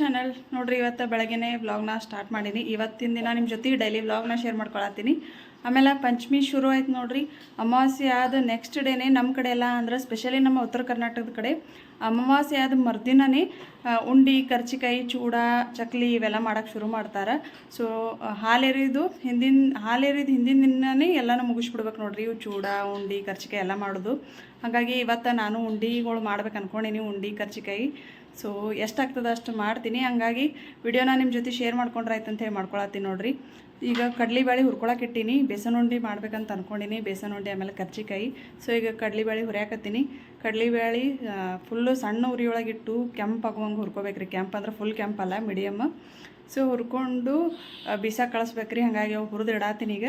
Channel ನೋಡ್ರಿ, ಇವತ್ತು ಬೆಳಗ್ಗೆ ವ್ಲಾಗ್ನ ಸ್ಟಾರ್ಟ್ ಮಾಡೀನಿ. ಇವತ್ತಿನ ದಿನ ನಿಮ್ಮ ಜೊತೆ ಡೈಲಿ ವ್ಲಾಗ್ನ ಶೇರ್ ಮಾಡ್ಕೊಳತ್ತೀನಿ. ಆಮೇಲೆ ಪಂಚಮಿ ಶುರು ಆಯ್ತು ನೋಡ್ರಿ. ಅಮಾವಾಸ್ಯೆ ಆದ ನೆಕ್ಸ್ಟ್ ಡೇನೇ ನಮ್ಮ ಕಡೆ ಎಲ್ಲ ಅಂದ್ರೆ ಸ್ಪೆಷಲಿ ನಮ್ಮ ಉತ್ತರ ಕರ್ನಾಟಕದ ಕಡೆ ಅಮಾವಾಸ್ಯೆ ಆದ ಮರುದಿನನೇ ಉಂಡಿ, ಕರ್ಚಿಕಾಯಿ, ಚೂಡ, ಚಕ್ಲಿ ಇವೆಲ್ಲ ಮಾಡೋಕೆ ಶುರು ಮಾಡ್ತಾರೆ. ಸೊ ಹಾಲೆರಿದು ಹಿಂದಿನ ಹಾಲೆರಿದು ಹಿಂದಿನ ದಿನನೇ ಎಲ್ಲನೂ ಮುಗಿಸ್ಬಿಡ್ಬೇಕು ನೋಡ್ರಿ. ಇವು ಚೂಡ, ಉಂಡಿ, ಕರ್ಚಿಕಾಯಿ ಎಲ್ಲ ಮಾಡೋದು. ಹಾಗಾಗಿ ಇವತ್ತು ನಾನು ಉಂಡಿಗಳು ಮಾಡ್ಬೇಕು ಅಂದ್ಕೊಂಡೀನಿ ಉಂಡಿ, ಕರ್ಚಿಕಾಯಿ. ಸೊ ಎಷ್ಟಾಗ್ತದೆ ಅಷ್ಟು ಮಾಡ್ತೀನಿ. ಹಂಗಾಗಿ ವಿಡಿಯೋನ ನಿಮ್ಮ ಜೊತೆ ಶೇರ್ ಮಾಡ್ಕೊಂಡ್ರೆ ಆಯ್ತು ಅಂತ ಹೇಳಿ ಮಾಡ್ಕೊಳತ್ತೀನಿ ನೋಡ್ರಿ. ಈಗ ಕಡ್ಲಿಬೇಳೆ ಹುರ್ಕೊಳಕ್ಕೆ ಇಟ್ಟೀನಿ. ಬೇಸನ್ ಉಂಡಿ ಮಾಡ್ಬೇಕಂತ ಅನ್ಕೊಂಡಿನಿ. ಬೇಸನ್ ಉಂಡಿ ಆಮೇಲೆ ಕರ್ಜಿಕಾಯಿ. ಸೊ ಈಗ ಕಡ್ಲಿಬೇಳೆ ಹುರಿಯಾಕತ್ತೀನಿ. ಕಡ್ಲಿಬೇಳೆ ಫುಲ್ಲು ಸಣ್ಣ ಉರಿಯೊಳಗಿಟ್ಟು ಕೆಂಪಾಗುವಂಗೆ ಹುರ್ಕೋಬೇಕ್ರಿ. ಕೆಂಪು ಅಂದ್ರೆ ಫುಲ್ ಕೆಂಪಲ್ಲ ಮೀಡಿಯಮ್ ಸೊ ಹುರ್ಕೊಂಡು ಬಿಸಾ ಕಳಿಸ್ಬೇಕ್ರಿ. ಹಾಗಾಗಿ ಅವು ಹುರಿದು ಇಡಾತೀನಿ ಈಗ.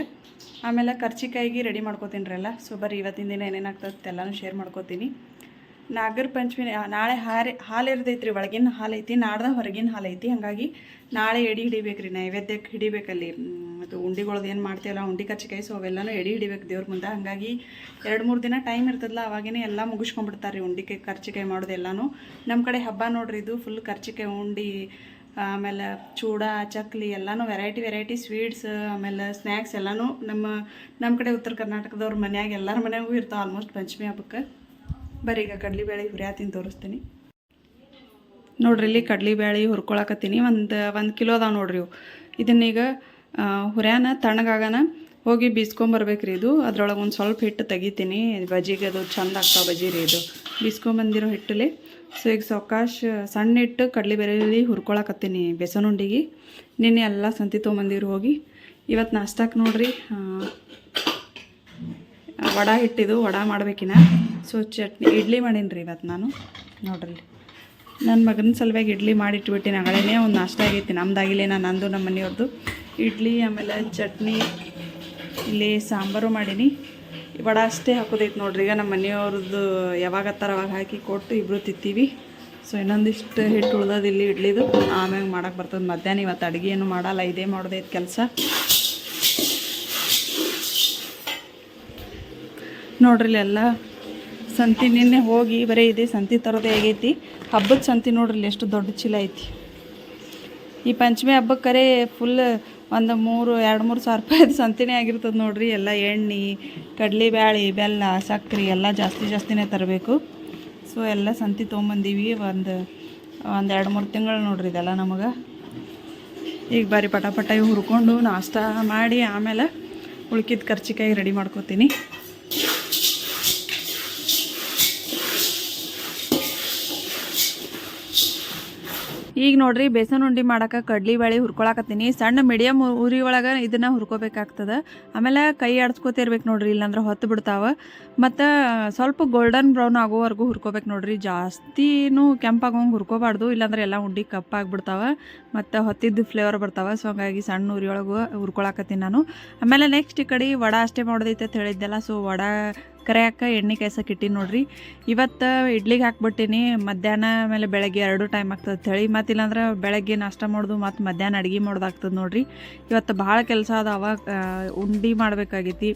ಆಮೇಲೆ ಕರ್ಚಿಕಾಯಿಗೆ ರೆಡಿ ಮಾಡ್ಕೋತೀನಿ ರೀ ಎಲ್ಲ ಸೊ ಬರೀ ಇವತ್ತಿನ ದಿನ ಏನೇನಾಗ್ತದೆ ಎಲ್ಲನೂ ಶೇರ್ ಮಾಡ್ಕೋತೀನಿ. ನಾಗರ ಪಂಚಮಿ ನಾಳೆ ಹಾರೆ ಹಾಲು ಇರ್ದೈತ್ರಿ ರೀ ಒಳಗಿನ ಹಾಲು ಐತಿ ನಾಡ್ದ ಹೊರಗಿನ ಹಾಲು ಐತಿ ಹಾಗಾಗಿ ನಾಳೆ ಎಡಿ ಹಿಡಿಬೇಕು ರೀ ನೈವೇದ್ಯಕ್ಕೆ ಹಿಡಿಬೇಕಲ್ಲಿ ಅದು ಉಂಡಿಗಳದ್ದು ಏನು ಮಾಡ್ತೀವಲ್ಲ, ಉಂಡಿ ಕಚ್ಚಿಕಾಯಿ ಸೊ, ಅವೆಲ್ಲನೂ ಎಡಿ ಹಿಡಿಬೇಕು ದೇವ್ರ ಮುಂದೆ. ಹಾಗಾಗಿ ಎರಡು ಮೂರು ದಿನ ಟೈಮ್ ಇರ್ತದಲ್ಲ ಅವಾಗೇನೆ ಎಲ್ಲ ಮುಗಿಸ್ಕೊಂಡ್ಬಿಡ್ತಾರೆ ರೀ ಉಂಡಿ ಕರ್ಚಿಕಾಯಿ ಮಾಡೋದು ಎಲ್ಲನೂ. ನಮ್ಮ ಕಡೆ ಹಬ್ಬ ನೋಡ್ರಿ, ಇದು ಫುಲ್ ಕರ್ಚಿಕಾಯಿ, ಉಂಡಿ, ಆಮೇಲೆ ಚೂಡ, ಚಕ್ಲಿ, ಎಲ್ಲನೂ ವೆರೈಟಿ ವೆರೈಟಿ ಸ್ವೀಟ್ಸ್ ಆಮೇಲೆ ಸ್ನ್ಯಾಕ್ಸ್ ಎಲ್ಲನೂ ನಮ್ಮ ನಮ್ಮ ಕಡೆ ಉತ್ತರ ಕರ್ನಾಟಕದವ್ರ ಮನ್ಯಾಗ ಎಲ್ಲರ ಮನೆಯಾಗೂ ಇರ್ತಾವೆ ಆಲ್ಮೋಸ್ಟ್ ಪಂಚಮಿ ಹಬ್ಬಕ್ಕೆ. ಬರ್ರಿ, ಈಗ ಕಡ್ಲಿಬೇಳೆ ಹುರಿಯಾತೀನಿ ತೋರಿಸ್ತೀನಿ. ನೋಡ್ರಿ, ಇಲ್ಲಿ ಕಡ್ಲಿಬೇಳೆ ಹುರ್ಕೊಳಕತ್ತೀನಿ. ಒಂದು ಒಂದು ಕಿಲೋ ಅದಾವೆ ನೋಡ್ರಿ ಇವು. ಇದನ್ನೀಗ ಹುರ್ಯಾನ ತಣ್ಣಗಾಗನ ಹೋಗಿ ಬೀಸ್ಕೊಂಬರ್ಬೇಕ್ರಿ ಇದು. ಅದ್ರೊಳಗೆ ಒಂದು ಸ್ವಲ್ಪ ಹಿಟ್ಟು ತೆಗಿತೀನಿ. ಬಜಿಗೆ ಅದು ಚಂದ ಆಗ್ತಾವೆ ಬಜಿ ರೀ ಇದು ಬೀಸ್ಕೊಂಬಂದಿರೋ ಹಿಟ್ಟಲ್ಲಿ. ಸೊ ಈಗ ಸಾವಕಾಶ, ಸಣ್ಣ ಹಿಟ್ಟು ಕಡ್ಲಿಬೇಳೆ ಹುರ್ಕೊಳಕತ್ತೀನಿ ಬೇಸನ್ ಉಂಡಿಗೆ. ನಿನ್ನೆ ಎಲ್ಲ ಸಂತಿ ತೊಗೊಂಬಂದಿರು ಹೋಗಿ. ಇವತ್ತು ನಾಷ್ಟಕ್ಕೆ ನೋಡ್ರಿ ವಡಾ ವಡ ಹಿಟ್ಟಿದು, ವಡ ಮಾಡ್ಬೇಕಿನ ಸೊ ಚಟ್ನಿ, ಇಡ್ಲಿ ಮಾಡೀನಿ ರೀ ಇವತ್ತು ನಾನು. ನೋಡ್ರಿ. ನನ್ನ ಮಗನ ಸಲುವಾಗಿ ಇಡ್ಲಿ ಮಾಡಿಟ್ಬಿಟ್ಟಿನಿ ಅಗಳೇ ಒಂದು ನಾಷ್ಟ ಆಗೈತಿ. ನಮ್ದಾಗಿಲ್ಲ ನಾನು ನಂದು ನಮ್ಮ ಮನೆಯವ್ರದ್ದು ಇಡ್ಲಿ, ಆಮೇಲೆ ಚಟ್ನಿ, ಇಲ್ಲಿ ಸಾಂಬಾರು ಮಾಡೀನಿ. ವಡ ಅಷ್ಟೇ ಹಾಕೋದೈತೆ ನೋಡ್ರಿ. ಈಗ ನಮ್ಮ ಮನೆಯವ್ರದ್ದು ಯಾವಾಗ ಹತ್ತಾರ ಅವಾಗ ಹಾಕಿ ಕೊಟ್ಟು ಇಬ್ಬರು ತಿತ್ತೀವಿ ಸೊ ಇನ್ನೊಂದಿಷ್ಟು ಹಿಟ್ಟು ಉಳ್ದದ ಇಲ್ಲಿ ಇಡ್ಲಿದು. ಆಮ್ಯಾಗ ಮಾಡೋಕೆ ಬರ್ತದೆ ಮಧ್ಯಾಹ್ನ ಇವತ್ತು ಅಡುಗೆ ಏನು ಮಾಡಲ್ಲ, ಇದೇ ಮಾಡೋದೈತೆ ಕೆಲಸ. ನೋಡ್ರಿ ಎಲ್ಲ ಸಂತಿ ನಿನ್ನೆ ಹೋಗಿ ಬರೀ ಇದೆ, ಸಂತಿ ತರೋದೇ ಆಗೈತಿ. ಹಬ್ಬದ ಸಂತಿ ನೋಡ್ರಿ ಎಷ್ಟು ದೊಡ್ಡ ಚೀಲ ಐತಿ. ಈ ಪಂಚಮಿ ಹಬ್ಬಕ್ಕೆ ಕರೆ ಫುಲ್ ಒಂದು ಮೂರು, ಎರಡು ಮೂರು ಸಾವಿರ ರೂಪಾಯಿದು ಸಂತಿನೇ ಆಗಿರ್ತದೆ ನೋಡ್ರಿ. ಎಲ್ಲ ಎಣ್ಣೆ, ಕಡಲೆ ಬ್ಯಾಳೆ, ಬೆಲ್ಲ, ಸಕ್ಕರೆ ಎಲ್ಲ ಜಾಸ್ತಿ ಜಾಸ್ತಿನೇ ತರಬೇಕು. ಸೊ ಎಲ್ಲ ಸಂತಿ ತೊಗೊಂಬಂದೀವಿ. ಒಂದು ಒಂದು ಎರಡು ಮೂರು ತಿಂಗಳು ನೋಡ್ರಿ ಇದೆಲ್ಲ ನಮಗೆ. ಈಗ ಬಾರಿ ಪಟ ಪಟ ಹುರ್ಕೊಂಡು ನಾಷ್ಟ ಮಾಡಿ ಆಮೇಲೆ ಉಳ್ಕಿದ ಖರ್ಚಿಕಾಯಿ ರೆಡಿ ಮಾಡ್ಕೋತೀನಿ. ಈಗ ನೋಡ್ರಿ ಬೇಸನ್ ಉಂಡಿ ಮಾಡಕ್ಕೆ ಕಡ್ಲಿ ಬೇಳೆ ಹುರ್ಕೊಳಕತ್ತೀನಿ. ಸಣ್ಣ ಮೀಡಿಯಮ್ ಉರಿ ಒಳಗೆ ಇದನ್ನ ಹುರ್ಕೋಬೇಕಾಗ್ತದೆ. ಆಮೇಲೆ ಕೈ ಆಡ್ಸ್ಕೊತಿರ್ಬೇಕು ನೋಡ್ರಿ, ಇಲ್ಲಾಂದ್ರೆ ಹೊತ್ತು ಬಿಡ್ತಾವ. ಮತ್ತು, ಸ್ವಲ್ಪ ಗೋಲ್ಡನ್ ಬ್ರೌನ್ ಆಗೋವರೆಗೂ ಹುರ್ಕೋಬೇಕು ನೋಡ್ರಿ. ಜಾಸ್ತಿನೂ ಕೆಂಪಾಗೋಂಗೆ ಹುರ್ಕೋಬಾರ್ದು, ಇಲ್ಲಾಂದ್ರೆ ಎಲ್ಲ ಉಂಡಿ ಕಪ್ಪಾಗ್ಬಿಡ್ತಾವ ಮತ್ತು ಹೊತ್ತಿದ್ದು ಫ್ಲೇವರ್ ಬರ್ತಾವ ಸೊ ಹಂಗಾಗಿ ಸಣ್ಣ ಉರಿ ಒಳಗೆ ಹುರ್ಕೊಳಕತ್ತೀನಿ ನಾನು. ಆಮೇಲೆ ನೆಕ್ಸ್ಟ್ ಈ ಕಡೆ ವಡ ಅಷ್ಟೇ ಮಾಡೋದೈತೆ ಅಂತ ಹೇಳಿದ್ದೆಲ್ಲ ಸೊ ವಡ ಕರೆಯಾಕ ಎಣ್ಣೆ ಕಾಯ್ಸಕ್ಕೆ ಇಟ್ಟಿನಿ ನೋಡ್ರಿ. ಇವತ್ತು ಇಡ್ಲಿಗೆ ಹಾಕ್ಬಿಟ್ಟಿನಿ, ಮಧ್ಯಾಹ್ನ ಆಮೇಲೆ ಬೆಳಗ್ಗೆ ಎರಡು ಟೈಮ್ ಆಗ್ತದೆ ಹೇಳಿ ಮತ್ತು ಇಲ್ಲಾಂದ್ರೆ ಬೆಳಗ್ಗೆ ನಾಷ್ಟ ಮಾಡೋದು, ಮತ್ತು ಮಧ್ಯಾಹ್ನ ಅಡುಗೆ ಮಾಡೋದಾಗ್ತದೆ ನೋಡ್ರಿ. ಇವತ್ತು ಭಾಳ ಕೆಲಸ ಅದಾವ ಉಂಡೆ ಮಾಡಬೇಕಾಗೈತಿ.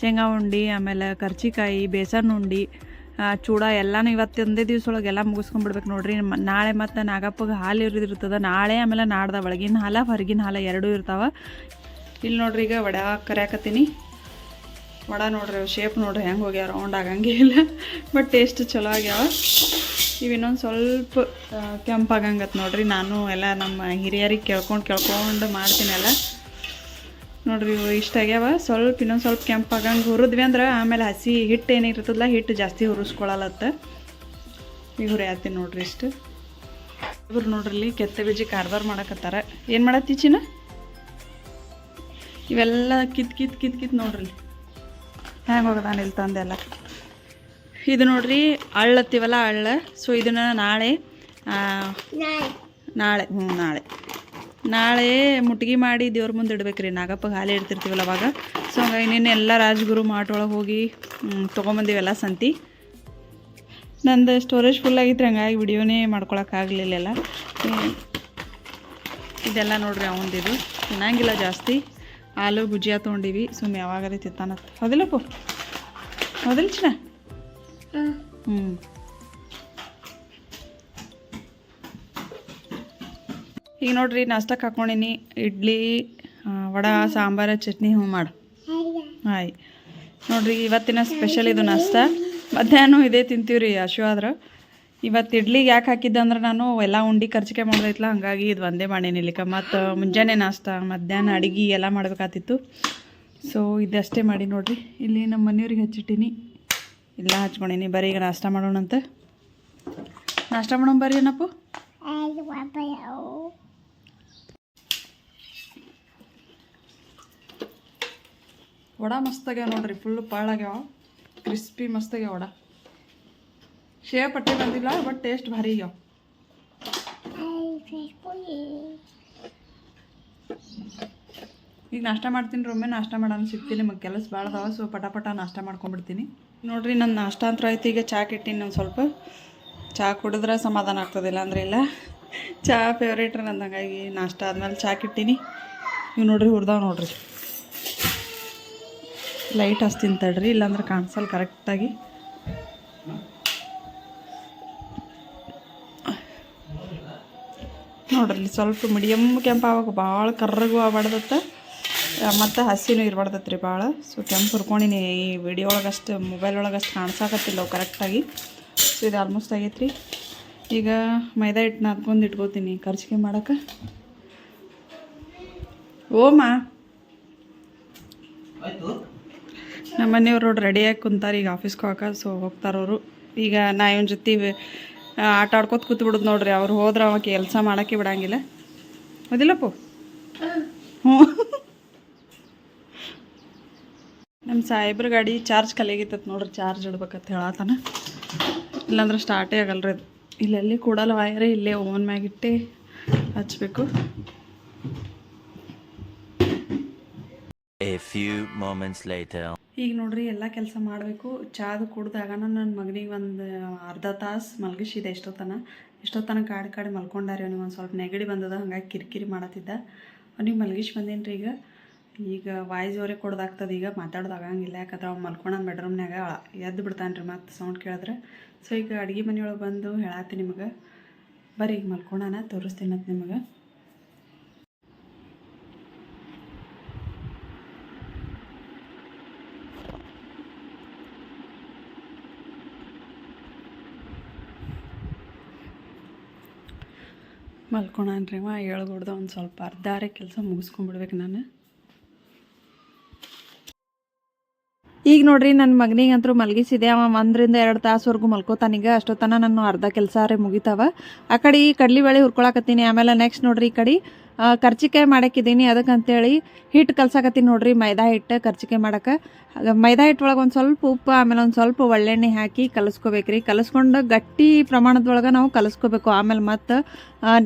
ಶೇಂಗಾ ಉಂಡಿ, ಆಮೇಲೆ ಕರ್ಚಿಕಾಯಿ, ಬೇಸನ್ ಉಂಡಿ ಚೂಡ ಎಲ್ಲನೂ ಇವತ್ತು ಒಂದೇ ದಿವ್ಸ ಒಳಗೆ ಎಲ್ಲ ಮುಗಿಸ್ಕೊಂಡ್ಬಿಡ್ಬೇಕು ನೋಡ್ರಿ. ನಾಳೆ ಮತ್ತು ನಾಗಪ್ಪಗೆ ಹಾಲು ಇರೋದಿರ್ತದೆ ನಾಳೆ ಆಮೇಲೆ ನಾಡ್ದ, ಒಳಗಿನ ಹಾಲ, ಹೊರಗಿನ ಹಾಲ ಎರಡೂ ಇರ್ತಾವೆ. ಇಲ್ಲಿ ನೋಡ್ರಿ ಈಗ ವಡೆ ಕರ್ಯಾಕತ್ತೀನಿ ವಡ ನೋಡ್ರಿ ಶೇಪ್ ನೋಡ್ರಿ, ಹೆಂಗೆ ಹೋಗ್ಯಾವ ರೌಂಡ್ ಆಗಂಗೆ ಇಲ್ಲ. ಬಟ್ ಟೇಸ್ಟ್ ಚಲೋ ಆಗ್ಯಾವ. ಇವು ಇನ್ನೊಂದು ಸ್ವಲ್ಪ ಕೆಂಪಾಗಂಗತ್ ನೋಡ್ರಿ. ನಾನು ಎಲ್ಲ ನಮ್ಮ ಹಿರಿಯರಿಗೆ ಕೇಳ್ಕೊಂಡು ಕೇಳ್ಕೊಂಡು ಮಾಡ್ತೀನಿ ಅಲ್ಲ ನೋಡ್ರಿ, ಇವು ಇಷ್ಟ ಆಗ್ಯಾವ. ಸ್ವಲ್ಪ ಇನ್ನೊಂದು ಸ್ವಲ್ಪ ಕೆಂಪಾಗಂಗೆ ಹುರಿದ್ವಿ ಅಂದ್ರೆ ಆಮೇಲೆ ಹಸಿ ಹಿಟ್ಟು ಏನಿರ್ತದಲ್ಲ ಹಿಟ್ಟು ಜಾಸ್ತಿ ಹುರಿಸ್ಕೊಳಲತ್ತ ಈಗ ಹುರಿ ಆತಿ ನೋಡ್ರಿ ಇಷ್ಟು. ಇವ್ರು ನೋಡ್ರಿ ಇಲ್ಲಿ ಕೆತ್ತೆ ಬೀಜಿ ಕಾರ್ಬಾರ್ ಮಾಡಕತ್ತಾರ. ಏನು ಮಾಡತ್ತೀಚಿನ ಇವೆಲ್ಲ ಕಿತ್ ಕಿತ್ ಕಿತ್ ಕಿತ್ ನೋಡ್ರಿ. ಹೆಂಗೆ ಹೋಗದಾನ ಇಲ್ಲಿ ತಂದೆಲ್ಲ ಇದು ನೋಡ್ರಿ ಅಳ್ಳತ್ತೀವಲ್ಲ ಅಳ್ಳ. ಸೊ ಇದನ್ನು ನಾಳೆ ಆ, ನಾಳೆ. ಹ್ಞೂ ನಾಳೆ. ನಾಳೆ ಮುಟ್ಗಿ ಮಾಡಿ ದೇವ್ರ ಮುಂದೆ ಇಡ್ಬೇಕ್ರಿ. ನಾಗಪ್ಪಗೆ ಹಾಲೆ ಇಡ್ತಿರ್ತೀವಲ್ಲ ಅವಾಗ. ಸೊ ಹಂಗಾಗಿ ನಿನ್ನೆ ಎಲ್ಲ ರಾಜಗುರು ಮಾಟೊಳಗೆ ಒಳಗೆ ಹೋಗಿ ತೊಗೊಂಬಂದಿವೆಲ್ಲ ಸಂತಿ. ನಂದು ಸ್ಟೋರೇಜ್ ಫುಲ್ ಆಗಿತ್ತು ಹಂಗಾಗಿ ವಿಡಿಯೋನೇ ಮಾಡ್ಕೊಳಕ್ಕಾಗಲಿಲ್ಲ ಇದೆಲ್ಲ ನೋಡ್ರಿ ಅವಂದಿದು ತಿನ್ನಂಗಿಲ್ಲ ಜಾಸ್ತಿ. ಆಲೂ ಭುಜಿಯಾ ತೊಗೊಂಡಿವಿ ಸುಮ್ಮನೆ ಯಾವಾಗಲೇ ತಿತ್ತಾನತ್ತ ಹೌದಿಲ್ಲಪ್ಪು ಹೌದಿಲ್ಲ ಚಿನ್ನ? ಹ್ಞೂ ಈಗ ನೋಡ್ರಿ ನಾಷ್ಟಕ್ಕೆ ಹಾಕ್ಕೊಂಡಿನಿ ಇಡ್ಲಿ ವಡ ಸಾಂಬಾರು ಚಟ್ನಿ ಹ್ಞೂ ಮಾಡು. ಹಾಯ್. ನೋಡ್ರಿ ಇವತ್ತಿನ ಸ್ಪೆಷಲ್ ಇದು ನಾಷ್ಟ. ಮಧ್ಯಾಹ್ನ ಇದೇ ತಿಂತೀವಿ ರೀ ಆದ್ರೆ ಇವತ್ತು ಇಡ್ಲಿಗೆ ಯಾಕೆ ಹಾಕಿದ್ದೆ ಅಂದ್ರೆ ನಾನು ಎಲ್ಲ ಉಂಡಿ ಖರ್ಚಿಕೆ ಮಾಡೋದೈತ್ಲ, ಹಂಗಾಗಿ ಇದು ಒಂದೇ ಮಾಡೀನಿ ಇಲ್ಲಿಕ. ಮತ್ತು ಮುಂಜಾನೆ ನಾಷ್ಟ, ಮಧ್ಯಾಹ್ನ ಅಡುಗೆ ಎಲ್ಲ ಮಾಡ್ಬೇಕಾತಿತ್ತು. ಸೊ ಇದಷ್ಟೇ ಮಾಡಿ ನೋಡಿರಿ. ಇಲ್ಲಿ ನಮ್ಮ ಮನೆಯವ್ರಿಗೆ ಹಚ್ಚಿಟ್ಟಿನಿ. ಇಲ್ಲ ಹಚ್ಕೊಂಡೀನಿ. ಬರೀ ಈಗ ನಾಷ್ಟ ಮಾಡೋಣಂತ. ನಾಷ್ಟ ಮಾಡೋಣ ಬರ್ರಿ ಏನಪ್ಪು ವಡ ಮಸ್ತಾಗ್ಯಾವ ನೋಡ್ರಿ. ಫುಲ್ ಪಾಳಾಗ್ಯಾವ ಕ್ರಿಸ್ಪಿ ಮಸ್ತಾಗ್ಯಾವ ವಡ. ಶೇವ್ ಪಟ್ಟೆ ಬಂದಿಲ್ಲ ಬಟ್ ಟೇಸ್ಟ್ ಭಾರಿ ಆಗ್ಯಾವ ಈಗ ನಾಷ್ಟ ಮಾಡ್ತೀನಿ ರೊಮ್ಮೆ ನಾಷ್ಟ ಮಾಡೋಣ ಸಿಗ್ತೀನಿ ನಿಮಗೆ ಕೆಲಸ ಭಾಳ ಅದಾವ ಸೊ ಪಟ ಪಟ ನಾಷ್ಟ ಮಾಡ್ಕೊಂಡ್ಬಿಡ್ತೀನಿ. ನೋಡ್ರಿ ನನ್ನ ನಾಷ್ಟ ಅಂತ ಆಯ್ತು, ಈಗ ಚಾ ಕಿಟ್ಟಿನಿ ನಾನು ಸ್ವಲ್ಪ. ಚಹಾ ಕುಡಿದ್ರೆ ಸಮಾಧಾನ ಆಗ್ತದಿಲ್ಲ ಅಂದ್ರೆ ಇಲ್ಲ. ಚಹಾ ಫೇವ್ರೇಟ್ ನಂದು, ಹಂಗಾಗಿ ನಾಷ್ಟ ಆದ್ಮೇಲೆ ಚಹಾ ಕಿಟ್ಟೀನಿ. ಇವು ನೋಡ್ರಿ ಹುಡ್ದಾವ್ ನೋಡ್ರಿ. ಲೈಟ್ ಹಚ್ತೀನಿ ತಡ್ರಿ, ಇಲ್ಲಾಂದ್ರೆ ಕಾಣಿಸಲ್ಲ ಕರೆಕ್ಟಾಗಿ ನೋಡ್ರಿ ಸ್ವಲ್ಪ ಮೀಡಿಯಮ್ ಕೆಂಪು ಆವಾಗ ಭಾಳ ಕರ್ರಗೂ ಆಗ್ಬಾರ್ದತ್ತ. ಮತ್ತು ಹಸಿನೂ ಇರ್ಬಾರ್ದತ್ ರೀ ಭಾಳ ಸೊ ಕೆಂಪು ಹುರ್ಕೊಂಡಿನಿ ಈ ವಿಡಿಯೋ ಒಳಗೆ ಅಷ್ಟು ಮೊಬೈಲ್ ಒಳಗೆ ಅಷ್ಟು ಕಾಣಿಸಾಕತ್ತಿಲ್ಲ ಅವು ಕರೆಕ್ಟಾಗಿ ಸೊ ಇದು ಆಲ್ಮೋಸ್ಟ್ ಆಗೈತೆ ರೀ. ಈಗ ಮೈದಾ ಹಿಟ್ಟು ನಾದ್ಕೊಂಡು ಇಟ್ಕೋತೀನಿ ಖರ್ಚಿಗೆ ಮಾಡೋಕೆ. ಓಮ ನಮ್ಮ ಮನೆಯವ್ರು ನೋಡಿ ರೆಡಿಯಾಗಿ ಕುಂತಾರೆ ಈಗ ಆಫೀಸ್ಗೆ ಹೋಗಕ್ಕೆ ಸೊ ಹೋಗ್ತಾರವರು ಈಗ ನಾ ಇವನ ಜೊತೆ ಆಟ ಆಡ್ಕೊತ ಕೂತ್ ಬಿಡೋದು ನೋಡ್ರಿ, ಅವ್ರು ಹೋದ್ರೆ ಅವ ಕೆಲಸ ಮಾಡೋಕ್ಕೆ ಬಿಡಂಗಿಲ್ಲ. ಹೌದಿಲ್ಲಪ್ಪು ಹ್ಞೂ. ನಮ್ಮ ಸಾಹೇಬ್ರ ಗಾಡಿ ಚಾರ್ಜ್ ಕಲಿಯಾಗಿತ್ತ ನೋಡ್ರಿ, ಚಾರ್ಜ್ ಇಡ್ಬೇಕಂತ ಹೇಳತ್ತಾನ ಇಲ್ಲಾಂದ್ರೆ ಸ್ಟಾರ್ಟೇ ಆಗಲ್ರಿ ಅದು. ಇಲ್ಲೆಲ್ಲಿ ಕೂಡಲ್ಲ ವೈರೇ ಇಲ್ಲೇ ಓನ್ ಮ್ಯಾಗಿಟ್ಟೆ ಹಚ್ಬೇಕು. A few moments later. ಈಗ ನೋಡ್ರಿ, ಎಲ್ಲ ಕೆಲಸ ಮಾಡಬೇಕು. ಚಾದು ಕುಡ್ದಾಗ ನನ್ನ ಮಗನಿಗೆ ಒಂದು ಅರ್ಧ ತಾಸು ಮಲಗಿಸಿದೆ ಎಷ್ಟೊತ್ತನ. ಎಷ್ಟೊತ್ತನ ಕಾಡು ಕಾಡಿ ಮಲ್ಕೊಂಡಾರಿ ಅವ್ನಿಗೆ ಒಂದು ಸ್ವಲ್ಪ ನೆಗಡಿ ಬಂದದ, ಹಂಗಾಗಿ ಕಿರಿಕಿರಿ ಮಾಡತ್ತಿದ್ದ. ಅವನಿಗೆ ಮಲಗಿಸಿ ಬಂದೇನಿ ರೀ ಈಗ. ಈಗ ವಾಯ್ಸ್ ಅವರೇ ಕೊಡ್ದಾಗ್ತದೆ, ಈಗ ಮಾತಾಡೋದು ಆಗಂಗಿಲ್ಲ. ಯಾಕಂದ್ರೆ ಅವ್ನು ಮಲ್ಕೊಂಡ ಬೆಡ್ರೂಮ್ನಾಗ ಎದ್ದು ಬಿಡ್ತಾನೆ ರೀ ಮತ್ತು ಸೌಂಡ್ ಕೇಳಿದ್ರೆ. ಸೊ ಈಗ ಅಡುಗೆ ಮನೆಯೊಳಗೆ ಬಂದು ಹೇಳತ್ತೆ ನಿಮಗೆ. ಬರ್ರಿ, ಈಗ ಮಲ್ಕೊಂಡಾನ ತೋರಿಸ್ತೀನಿ ಅಂತ ನಿಮಗೆ. ಮಲ್ಕೊಳನ್ರಿ ಅವ ಹೇಳ್ಕೊಡ್ದ ಒಂದು ಸ್ವಲ್ಪ ಅರ್ಧಾರೆ ಕೆಲಸ ಮುಗಿಸ್ಕೊಂಡ್ಬಿಡ್ಬೇಕು ನಾನು. ಈಗ ನೋಡ್ರಿ ನನ್ನ ಮಗನಿಗಂತೂ ಮಲಗಿಸಿದೆ. ಅವ ಒಂದರಿಂದ ಎರಡು ತಾಸುವರೆಗೂ ಮಲ್ಕೋತಾನೀಗ ಅಷ್ಟೊತ್ತನ ನಾನು ಅರ್ಧ ಕೆಲಸ ರೀ ಮುಗಿತಾವ. ಆ ಕಡೆ ಈ ಕಡ್ಲಿ ಬೇಳೆ ಹುರ್ಕೊಳಕತ್ತೀನಿ. ಆಮೇಲೆ ನೆಕ್ಸ್ಟ್ ನೋಡ್ರಿ ಈ ಕಡೆ ಕರ್ಚಿಕಾಯಿ ಮಾಡಕ್ಕಿದ್ದೀನಿ ಅದಕ್ಕಂತೇಳಿ ಹಿಟ್ಟು ಕಲ್ಸಾಕತ್ತೀನಿ ನೋಡ್ರಿ. ಮೈದಾ ಹಿಟ್ಟು ಕರ್ಚಿಕಾಯಿ ಮಾಡಕ್ಕೆ ಮೈದಾ ಹಿಟ್ಟು ಒಳಗೆ ಒಂದು ಸ್ವಲ್ಪ ಉಪ್ಪು, ಆಮೇಲೆ ಒಂದು ಸ್ವಲ್ಪ ಒಳ್ಳೆಣ್ಣೆ ಹಾಕಿ ಕಲಸ್ಕೋಬೇಕ್ರಿ. ಕಲಸ್ಕೊಂಡು ಗಟ್ಟಿ ಪ್ರಮಾಣದೊಳಗೆ ನಾವು ಕಲಸ್ಕೋಬೇಕು. ಆಮೇಲೆ ಮತ್ತು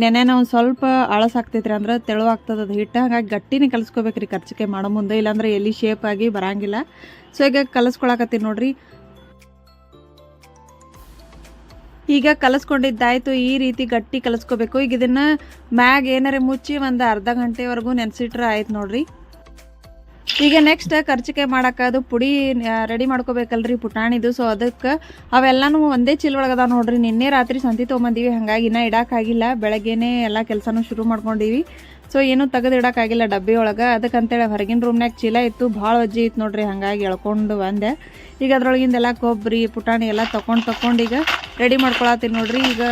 ನೆನೆನ ಒಂದು ಸ್ವಲ್ಪ ಅಳಸಾಗ್ತೈತ್ರಿ ಅಂದ್ರೆ ತೆಳುವಾಗ್ತದೆ ಅದು ಹಿಟ್ಟು ಹಾಗಾಗಿ ಗಟ್ಟಿನೇ ಕಲಸ್ಕೋಬೇಕ್ರಿ ಕರ್ಚಿಕಾಯಿ ಮಾಡೋ ಮುಂದೆ. ಇಲ್ಲಾಂದ್ರೆ ಎಲ್ಲಿ ಶೇಪ್ ಆಗಿ ಬರಂಗಿಲ್ಲ. ಸೊ, ಈಗ ಕಲಸ್ಕೊಳಕತ್ತೀನಿ ನೋಡ್ರಿ. ಈಗ ಕಲಸ್ಕೊಂಡಿದ್ದಾಯ್ತು, ಈ ರೀತಿ ಗಟ್ಟಿ ಕಲಸ್ಕೋಬೇಕು. ಈಗ ಇದನ್ನ ಮ್ಯಾಗ್ ಏನಾರ ಮುಚ್ಚಿ ಒಂದು ಅರ್ಧ ಗಂಟೆವರೆಗೂ ನೆನೆಸಿಟ್ರೆ ಆಯ್ತು ನೋಡ್ರಿ. ಈಗ ನೆಕ್ಸ್ಟ್ ಕರ್ಚಿಕಾಯಿ ಮಾಡೋಕೆ ಅದು ಪುಡಿ ರೆಡಿ ಮಾಡ್ಕೋಬೇಕಲ್ರಿ ಪುಟಾಣಿದು. ಸೊ ಅದಕ್ಕೆ ಅವೆಲ್ಲನೂ ಒಂದೇ ಚೀಲ ಒಳಗದ ನೋಡ್ರಿ. ನಿನ್ನೆ ರಾತ್ರಿ ಸಂತಿ ತೊಗೊಂಬಂದೀವಿ, ಹಾಗಾಗಿ ಇನ್ನೂ ಇಡೋಕ್ಕಾಗಿಲ್ಲ ಬೆಳಗ್ಗೆನೇ ಎಲ್ಲ ಕೆಲಸನೂ ಶುರು ಮಾಡ್ಕೊಂಡೀವಿ. ಸೊ ಏನೂ ತೆಗೆದು ಇಡೋಕ್ಕಾಗಿಲ್ಲ ಡಬ್ಬಿ ಒಳಗೆ ಅದಕ್ಕಂತೇಳಿ ಹೊರಗಿನ ರೂಮ್ನಾಗ ಚೀಲ ಇತ್ತು, ಭಾಳ ಅಜ್ಜಿ ಇತ್ತು ನೋಡ್ರಿ, ಹಾಗಾಗಿ ಎಳ್ಕೊಂಡು ಬಂದೆ. ಈಗ ಅದ್ರೊಳಗಿಂದೆಲ್ಲ ಕೊಬ್ಬರಿ, ಪುಟಾಣಿ ಎಲ್ಲ ತೊಗೊಂಡು ತೊಗೊಂಡು ಈಗ ರೆಡಿ ಮಾಡ್ಕೊಳತ್ತೀನಿ ನೋಡ್ರಿ. ಈಗ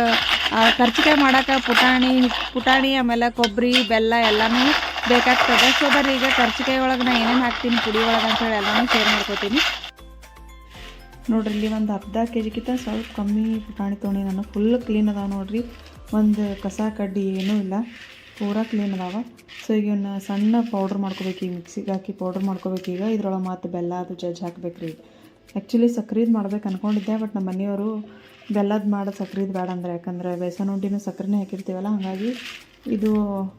ಖರ್ಚಿಕಾಯಿ ಮಾಡಕ್ಕೆ ಪುಟಾಣಿ ಪುಟಾಣಿ, ಆಮೇಲೆ ಕೊಬ್ಬರಿ, ಬೆಲ್ಲ ಎಲ್ಲನೂ ಬೇಕಾಗ್ತದೆ. ಸೊ ಬರ್ರಿ, ಈಗ ಕರ್ಚಿಕಾಯಿ ಒಳಗೆ ನಾ ಏನೇನು ಹಾಕ್ತೀನಿ, ಪುಡಿ ಒಳಗೆ ಅಂತೇಳಿ ಎಲ್ಲನೂ ಶೇರ್ ಮಾಡ್ಕೋತೀನಿ. ನೋಡ್ರಿ, ಇಲ್ಲಿ ಒಂದು ಅರ್ಧ ಕೆ ಜಿಗಿಂತ ಸ್ವಲ್ಪ ಕಮ್ಮಿ ಪುಟಾಣಿ ತೊಗೊಂಡು ನಾನು. ಫುಲ್ ಕ್ಲೀನ್ ಅದಾವೆ ನೋಡ್ರಿ. ಒಂದು ಕಸ ಕಡ್ಡಿ ಏನೂ ಇಲ್ಲ. ಪೂರಾ ಕ್ಲೀನ್ ಅದಾವ. ಸೊ ಈಗ ಇವನ್ನ ಸಣ್ಣ ಪೌಡ್ರ್ ಮಾಡ್ಕೋಬೇಕು ಈಗ ಮಿಕ್ಸಿಗೆ ಹಾಕಿ ಪೌಡ್ರ್ ಮಾಡ್ಕೋಬೇಕು ಈಗ. ಇದ್ರೊಳಗೆ ಮತ್ತು ಬೆಲ್ಲ ಅದು ಜಜ್ ಹಾಕ್ಬೇಕು ರೀ ಆ್ಯಕ್ಚುಲಿ ಸಕ್ರೆದು ಮಾಡ್ಬೇಕು ಅಂದ್ಕೊಂಡಿದ್ದೆ ಬಟ್ ನಮ್ಮ ಮನೆಯವರು ಬೆಲ್ಲದ ಮಾಡೋ ಸಕ್ರೆದು ಬೇಡ ಅಂದ್ರೆ. ಯಾಕಂದರೆ ಬೇಸನ್ ಉಂಡಿನೂ ಸಕ್ಕರೆನೇ ಹಾಕಿರ್ತೀವಲ್ಲ, ಹಾಗಾಗಿ ಇದು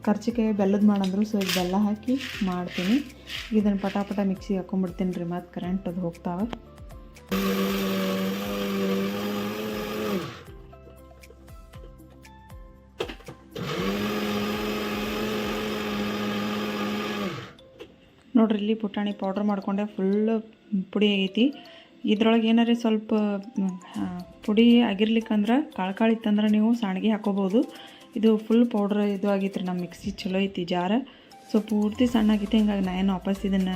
ಖರ್ಚಿಗೆ ಬೆಲ್ಲದ ಮಾಡಂದ್ರು ಸೊ ಇದು ಬೆಲ್ಲ ಹಾಕಿ ಮಾಡ್ತೀನಿ. ಇದನ್ನು ಪಟಾಪಟ ಪಟ ಮಿಕ್ಸಿಗೆ ಹಾಕೊಂಡ್ಬಿಡ್ತೀನಿ ರೀ, ಮತ್ತು ಕರೆಂಟ್ ಅದು ಹೋಗ್ತಾವೆ. ನೋಡ್ರಿ, ಇಲ್ಲಿ ಪುಟಾಣಿ ಪೌಡ್ರ್ ಮಾಡಿಕೊಂಡೆ ಫುಲ್ ಪುಡಿ ಆಗೈತಿ. ಇದ್ರೊಳಗೆ ಏನಾರೇ ಸ್ವಲ್ಪ ಪುಡಿ ಆಗಿರ್ಲಿಕ್ಕಂದ್ರೆ, ಕಾಳು ಕಾಳು ಇತ್ತಂದ್ರೆ ನೀವು ಸಾಣಿಗೆ ಹಾಕೋಬೋದು. ಇದು ಫುಲ್ ಪೌಡ್ರ್ ಇದು ಆಗೈತೆ ರೀ ನಮ್ಮ ಮಿಕ್ಸಿ, ಚಲೋ ಐತಿ ಜಾರ. ಸೊ ಪೂರ್ತಿ ಸಣ್ಣ ಆಗೈತಿ ಹಿಂಗಾಗಿ ನಾ ಏನು ವಾಪಸ್ ಇದನ್ನು